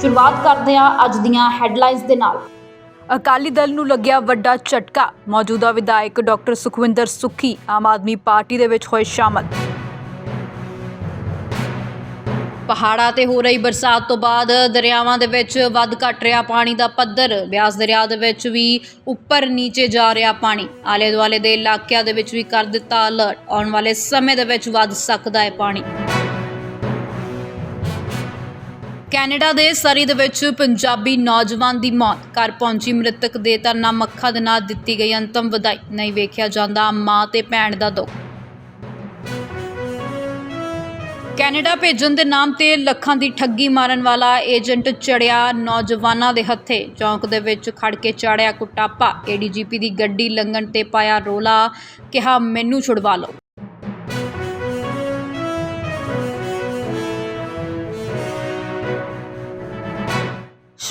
ਸ਼ੁਰੂਆਤ ਕਰਦੇ ਹਾਂ ਅੱਜ ਦੀਆਂ ਹੈਡਲਾਈਨਸ ਦੇ ਨਾਲ। ਅਕਾਲੀ ਦਲ ਨੂੰ ਲੱਗਿਆ ਵੱਡਾ ਝਟਕਾ। ਮੌਜੂਦਾ ਵਿਧਾਇਕ ਡਾਕਟਰ ਸੁਖਵਿੰਦਰ ਸੁੱਖੀ ਆਮ ਆਦਮੀ ਪਾਰਟੀ ਦੇ ਵਿੱਚ ਹੋਏ ਸ਼ਾਮਲ। ਪਹਾੜਾਂ ਤੇ ਹੋ ਰਹੀ ਬਰਸਾਤ ਤੋਂ ਬਾਅਦ ਦਰਿਆਵਾਂ ਦੇ ਵਿੱਚ ਵੱਧ ਘਟ ਰਿਹਾ ਪਾਣੀ ਦਾ ਪੱਧਰ। ਬਿਆਸ ਦਰਿਆ ਦੇ ਵਿੱਚ ਵੀ ਉੱਪਰ ਨੀਚੇ ਜਾ ਰਿਹਾ ਪਾਣੀ। ਆਲੇ ਦੁਆਲੇ ਦੇ ਇਲਾਕਿਆਂ ਦੇ ਵਿੱਚ ਵੀ ਕਰ ਦਿੱਤਾ ਅਲਰਟ ਆਉਣ ਵਾਲੇ ਸਮੇਂ ਦੇ ਵਿੱਚ ਵੱਧ ਸਕਦਾ ਹੈ ਪਾਣੀ। ਕੈਨੇਡਾ ਦੇ ਸਰੀ ਦੇ ਵਿੱਚ ਪੰਜਾਬੀ ਨੌਜਵਾਨ ਦੀ ਮੌਤ। ਘਰ ਪਹੁੰਚੀ ਮ੍ਰਿਤਕ ਦੇ ਤਾਂ ਨਾਮ ਅੱਖਾਂ ਦੇ ਨਾਲ ਦਿੱਤੀ ਗਈ ਅੰਤਮ ਵਧਾਈ ਨਹੀਂ ਵੇਖਿਆ ਜਾਂਦਾ ਮਾਂ ਤੇ ਭੈਣ ਦਾ ਦੁੱਖ। ਕੈਨੇਡਾ ਭੇਜਣ ਦੇ ਨਾਮ ਤੇ ਲੱਖਾਂ ਦੀ ਠੱਗੀ ਮਾਰਨ ਵਾਲਾ ਏਜੰਟ ਚੜਿਆ ਨੌਜਵਾਨਾਂ ਦੇ ਹੱਥੇ। ਚੌਂਕ ਦੇ ਵਿੱਚ ਖੜ ਕੇ ਚਾੜਿਆ ਕੁੱਟਾਪਾ। ਏਡੀਜੀਪੀ ਦੀ ਗੱਡੀ ਲੰਘਣ ਤੇ ਪਾਇਆ ਰੋਲਾ। ਕਿਹਾ, ਮੈਨੂੰ ਛੁਡਵਾ ਲਓ।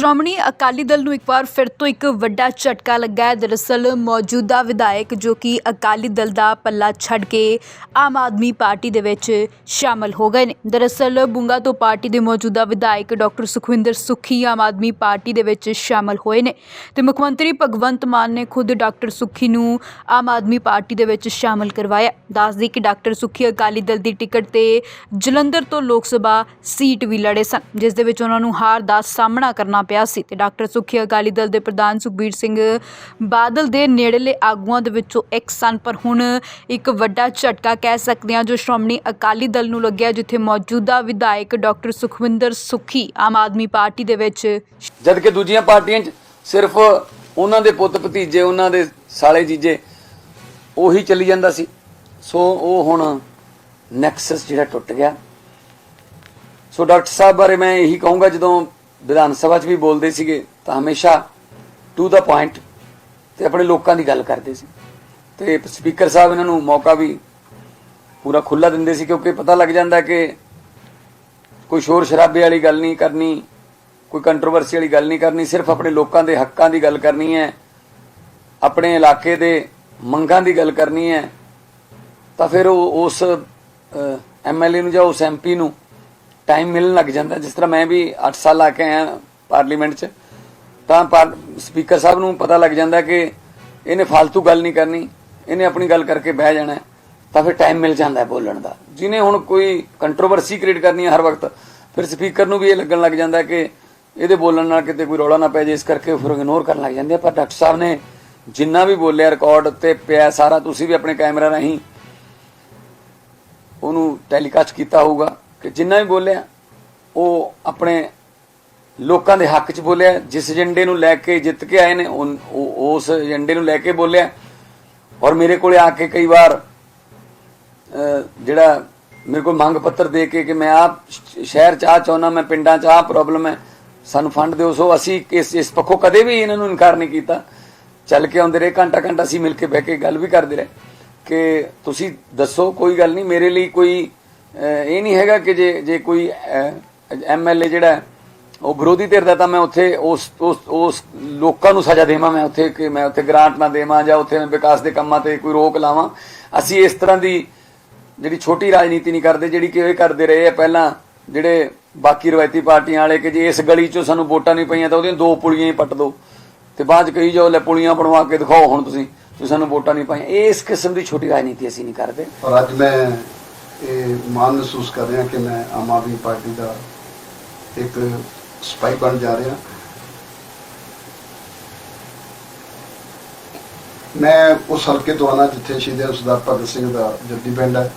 ਸ਼੍ਰੋਮਣੀ ਅਕਾਲੀ ਦਲ ਨੂੰ ਇੱਕ ਵਾਰ ਫਿਰ ਤੋਂ ਇੱਕ ਵੱਡਾ ਝਟਕਾ ਲੱਗਾ ਹੈ। ਦਰਅਸਲ ਮੌਜੂਦਾ ਵਿਧਾਇਕ ਜੋ ਕਿ ਅਕਾਲੀ ਦਲ ਦਾ ਪੱਲਾ ਛੱਡ ਕੇ ਆਮ ਆਦਮੀ ਪਾਰਟੀ ਦੇ ਵਿੱਚ ਸ਼ਾਮਲ ਹੋ ਗਏ ਨੇ। ਦਰਅਸਲ ਬੁੰਗਾ ਤੋਂ ਪਾਰਟੀ ਦੇ ਮੌਜੂਦਾ ਵਿਧਾਇਕ ਡਾਕਟਰ ਸੁਖਵਿੰਦਰ ਸੁੱਖੀ ਆਮ ਆਦਮੀ ਪਾਰਟੀ ਦੇ ਵਿੱਚ ਸ਼ਾਮਲ ਹੋਏ ਨੇ ਤੇ ਮੁੱਖ ਮੰਤਰੀ ਭਗਵੰਤ ਮਾਨ ਨੇ ਖੁਦ ਡਾਕਟਰ ਸੁੱਖੀ ਨੂੰ ਆਮ ਆਦਮੀ ਪਾਰਟੀ ਦੇ ਵਿੱਚ ਸ਼ਾਮਲ ਕਰਵਾਇਆ। ਦੱਸਦੀ ਕਿ ਡਾਕਟਰ ਸੁੱਖੀ ਅਕਾਲੀ ਦਲ ਦੀ ਟਿਕਟ ਤੇ ਜਲੰਧਰ ਤੋਂ ਲੋਕ ਸਭਾ ਸੀਟ ਵੀ ਲੜੇ ਸਨ, ਜਿਸ ਦੇ ਵਿੱਚ ਉਹਨਾਂ ਨੂੰ ਹਾਰ ਦਾ ਸਾਹਮਣਾ ਕਰਨਾ ਪਿਆ ਸੀ ਤੇ ਡਾਕਟਰ ਸੁੱਖੀ ਅਕਾਲੀ ਦਲ ਦੇ ਪ੍ਰਧਾਨ ਸੁਖਬੀਰ ਸਿੰਘ ਬਾਦਲ ਦੇ ਨੇੜਲੇ ਆਗੂਆਂ ਦੇ ਵਿੱਚੋਂ ਇੱਕ ਸਨ, ਪਰ ਹੁਣ ਇੱਕ ਵੱਡਾ ਝਟਕਾ ਕਹਿ ਸਕਦੇ ਹਾਂ ਜੋ ਸ਼੍ਰੋਮਣੀ ਅਕਾਲੀ ਦਲ ਨੂੰ ਲੱਗਿਆ, ਜਿੱਥੇ ਮੌਜੂਦਾ ਵਿਧਾਇਕ ਡਾਕਟਰ ਸੁਖਵਿੰਦਰ ਸੁੱਖੀ ਆਮ ਆਦਮੀ ਪਾਰਟੀ ਦੇ ਵਿੱਚ ਜਦ ਦੂਜੀਆਂ ਪਾਰਟੀਆਂ 'ਚ ਸਿਰਫ ਉਹਨਾਂ ਦੇ ਪੁੱਤ ਭਤੀਜੇ, ਉਹਨਾਂ ਦੇ ਸਾਲੇ ਜੀਜੇ ਉਹੀ ਚੱਲੀ ਜਾਂਦਾ ਸੀ। ਸੋ ਉਹ ਹੁਣ ਨੈਕਸਸ ਜਿਹੜਾ ਟੁੱਟ ਗਿਆ। ਸੋ ਡਾਕਟਰ ਸਾਹਿਬ ਬਾਰੇ ਮੈਂ ਇਹੀ ਕਹੂੰਗਾ, ਜਦੋਂ ਵਿਧਾਨ ਸਭਾ 'ਚ ਵੀ ਬੋਲਦੇ ਸੀਗੇ ਤਾਂ ਹਮੇਸ਼ਾ ਟੂ ਦਾ ਪੁਆਇੰਟ ਤੇ ਆਪਣੇ ਲੋਕਾਂ ਦੀ ਗੱਲ ਕਰਦੇ ਸੀ। ਤੇ ਸਪੀਕਰ ਸਾਹਿਬ ਇਹਨਾਂ ਨੂੰ ਮੌਕਾ ਵੀ ਪੂਰਾ ਖੁੱਲਾ ਦਿੰਦੇ ਸੀ ਕਿਉਂਕਿ ਪਤਾ ਲੱਗ ਜਾਂਦਾ ਕਿ ਕੋਈ ਸ਼ੋਰ ਸ਼ਰਾਬੇ ਵਾਲੀ ਗੱਲ ਨਹੀਂ ਕਰਨੀ, ਕੋਈ ਕੰਟਰੋਵਰਸੀ ਵਾਲੀ ਗੱਲ ਨਹੀਂ ਕਰਨੀ, ਸਿਰਫ ਆਪਣੇ ਲੋਕਾਂ ਦੇ ਹੱਕਾਂ ਦੀ ਗੱਲ ਕਰਨੀ ਹੈ, ਆਪਣੇ ਇਲਾਕੇ ਦੇ ਮੰਗਾਂ ਦੀ ਗੱਲ ਕਰਨੀ ਹੈ। ਤਾਂ ਫਿਰ ਉਹ ਉਸ ਐਮਐਲਏ ਨੂੰ ਜਾਂ ਉਸ ਐਮਪੀ ਨੂੰ ਟਾਈਮ ਮਿਲਣ ਲੱਗ ਜਾਂਦਾ। ਜਿਸ ਤਰ੍ਹਾਂ ਮੈਂ ਵੀ 8 ਸਾਲ ਲਾ ਕੇ ਆਇਆ ਪਾਰਲੀਮੈਂਟ 'ਚ, ਤਾਂ ਸਪੀਕਰ ਸਾਹਿਬ ਨੂੰ ਪਤਾ ਲੱਗ ਜਾਂਦਾ ਕਿ ਇਹਨੇ ਫालतू ਗੱਲ ਨਹੀਂ ਕਰਨੀ, ਇਹਨੇ ਆਪਣੀ ਗੱਲ ਕਰਕੇ ਬਹਿ ਜਾਣਾ ਤਾਂ ਫਿਰ ਟਾਈਮ ਮਿਲ ਜਾਂਦਾ ਬੋਲਣ ਦਾ। ਜਿਹਨੇ ਹੁਣ ਕੋਈ ਕੰਟਰੋਵਰਸੀ ਕ੍ਰੀਏਟ ਕਰਨੀ ਹੈ ਹਰ ਵਕਤ, ਫਿਰ ਸਪੀਕਰ ਨੂੰ ਵੀ ਇਹ ਲੱਗਣ ਲੱਗ ਜਾਂਦਾ ਕਿ ਇਹਦੇ ਬੋਲਣ ਨਾਲ ਕਿਤੇ ਕੋਈ ਰੌਲਾ ਨਾ ਪੈ ਜੇ ਇਸ ਕਰਕੇ ਉਹ ਫਿਰ ਇਗਨੋਰ ਕਰਨ ਲੱਗ ਜਾਂਦੇ ਆ। ਪਰ ਡਾਕਟਰ ਸਾਹਿਬ ਨੇ ਜਿੰਨਾ ਵੀ ਬੋਲਿਆ ਰਿਕਾਰਡ ਤੇ ਪਿਆ ਸਾਰਾ, ਤੁਸੀਂ ਵੀ ਆਪਣੇ ਕੈਮਰਾ ਰਾਹੀਂ ਉਹਨੂੰ ਟੈਲੀਕਾਸਟ ਕੀਤਾ ਹੋਊਗਾ। ਕਿ ਜਿੰਨਾ ਵੀ ਬੋਲਿਆ, ਉਹ ਆਪਣੇ ਲੋਕਾਂ ਦੇ ਹੱਕ 'ਚ ਬੋਲਿਆ, ਜਿਸ ਏਜੰਡੇ ਨੂੰ ਲੈ ਕੇ ਜਿੱਤ ਕੇ ਆਏ ਨੇ ਉਨ- ਉਹ- ਉਸ ਏਜੰਡੇ ਨੂੰ ਲੈ ਕੇ ਬੋਲਿਆ। ਔਰ ਮੇਰੇ ਕੋਲੇ ਆ ਕੇ ਕਈ ਵਾਰ ਜਿਹੜਾ ਮੇਰੇ ਕੋਲ ਮੰਗ ਪੱਤਰ ਦੇ ਕੇ ਕਿ ਮੈਂ ਆਪ ਸ਼ਹਿਰ ਚ ਆ ਚਾਹੁੰਦਾ, ਮੈਂ ਪਿੰਡਾਂ ਚ ਆ, ਪ੍ਰੋਬਲਮ ਹੈ, ਸਾਨੂੰ ਫੰਡ ਦਿਓ। ਸੋ ਅਸੀਂ ਇਸ ਇਸ ਪੱਖੋਂ ਕਦੇ ਵੀ ਇਹਨਾਂ ਨੂੰ ਇਨਕਾਰ ਨਹੀਂ ਕੀਤਾ। ਚੱਲ ਕੇ ਆਉਂਦੇ ਰਹੇ, ਘੰਟਾ ਘੰਟਾ ਅਸੀਂ ਮਿਲ ਕੇ ਬਹਿ ਕੇ ਗੱਲ ਵੀ ਕਰਦੇ ਰਹੇ। ਕਿ ਤੁਸੀਂ ਦੱਸੋ, ਕੋਈ ਗੱਲ ਨਹੀਂ, ਮੇਰੇ ਲਈ ਕੋਈ ਇਹ ਨਹੀਂ ਹੈਗਾ ਕਿ ਜੇ ਜੇ ਕੋਈ ਐਮਐਲਏ ਜਿਹੜਾ ਉਹ ਵਿਰੋਧੀ ਧਿਰ ਦਾ ਤਾਂ ਮੈਂ ਉੱਥੇ ਉਸ ਉਸ ਉਸ ਲੋਕਾਂ ਨੂੰ ਸਜ਼ਾ ਦੇਵਾਂ, ਮੈਂ ਉੱਥੇ ਕਿ ਮੈਂ ਉੱਥੇ ਗ੍ਰਾਂਟ ਨਾ ਦੇਵਾਂ ਜਾਂ ਉੱਥੇ ਮੈਂ ਵਿਕਾਸ ਦੇ ਕੰਮਾਂ ਤੇ ਕੋਈ ਰੋਕ ਲਾਵਾਂ। ਅਸੀਂ ਇਸ ਤਰ੍ਹਾਂ ਦੀ ਜਿਹੜੀ ਛੋਟੀ ਰਾਜਨੀਤੀ ਨਹੀਂ ਕਰਦੇ, ਜਿਹੜੀ ਕਿ ਇਹ ਕਰਦੇ ਰਹੇ ਆ ਪਹਿਲਾਂ ਜਿਹੜੇ ਬਾਕੀ ਰਵਾਇਤੀ ਪਾਰਟੀਆਂ ਵਾਲੇ ਕਿ ਜੇ ਇਸ ਗਲੀ 'ਚੋਂ ਸਾਨੂੰ ਵੋਟਾਂ ਨਹੀਂ ਪਈਆਂ ਤਾਂ ਉਹਦੀਆਂ ਦੋ ਪੁਲੀਆਂ ਹੀ ਪੱਟ ਦਿਓ ਤੇ ਬਾਅਦ 'ਚ ਕਹੀ ਜਾਓ, ਲੈ ਪੁਲੀਆਂ ਬਣਵਾ ਕੇ ਦਿਖਾਓ ਹੁਣ ਤੁਸੀਂ ਤੁਸੀਂ ਸਾਨੂੰ ਵੋਟਾਂ ਨਹੀਂ ਪਾਈਆਂ। ਇਸ ਕਿਸਮ ਦੀ ਛੋਟੀ ਰਾਜਨੀਤੀ ਅਸੀਂ ਨਹੀਂ ਕਰਦੇ। ਔਰ ਅੱਜ ਮੈਂ ਇਹ ਮਾਣ ਮਹਿਸੂਸ ਕਰ ਰਿਹਾ ਕਿ ਮੈਂ ਆਮ ਆਦਮੀ ਪਾਰਟੀ ਦਾ ਇੱਕ ਸਪਾਈ ਬਣ ਜਾ ਰਿਹਾ। ਮੈਂ ਉਸ ਹਲਕੇ ਤੋਂ ਆਣਾ ਜਿੱਥੇ ਸ਼ਹੀਦ ਸਰਦਾਰ ਭਗਤ ਸਿੰਘ ਦਾ ਜੱਦੀ ਪਿੰਡ ਹੈ।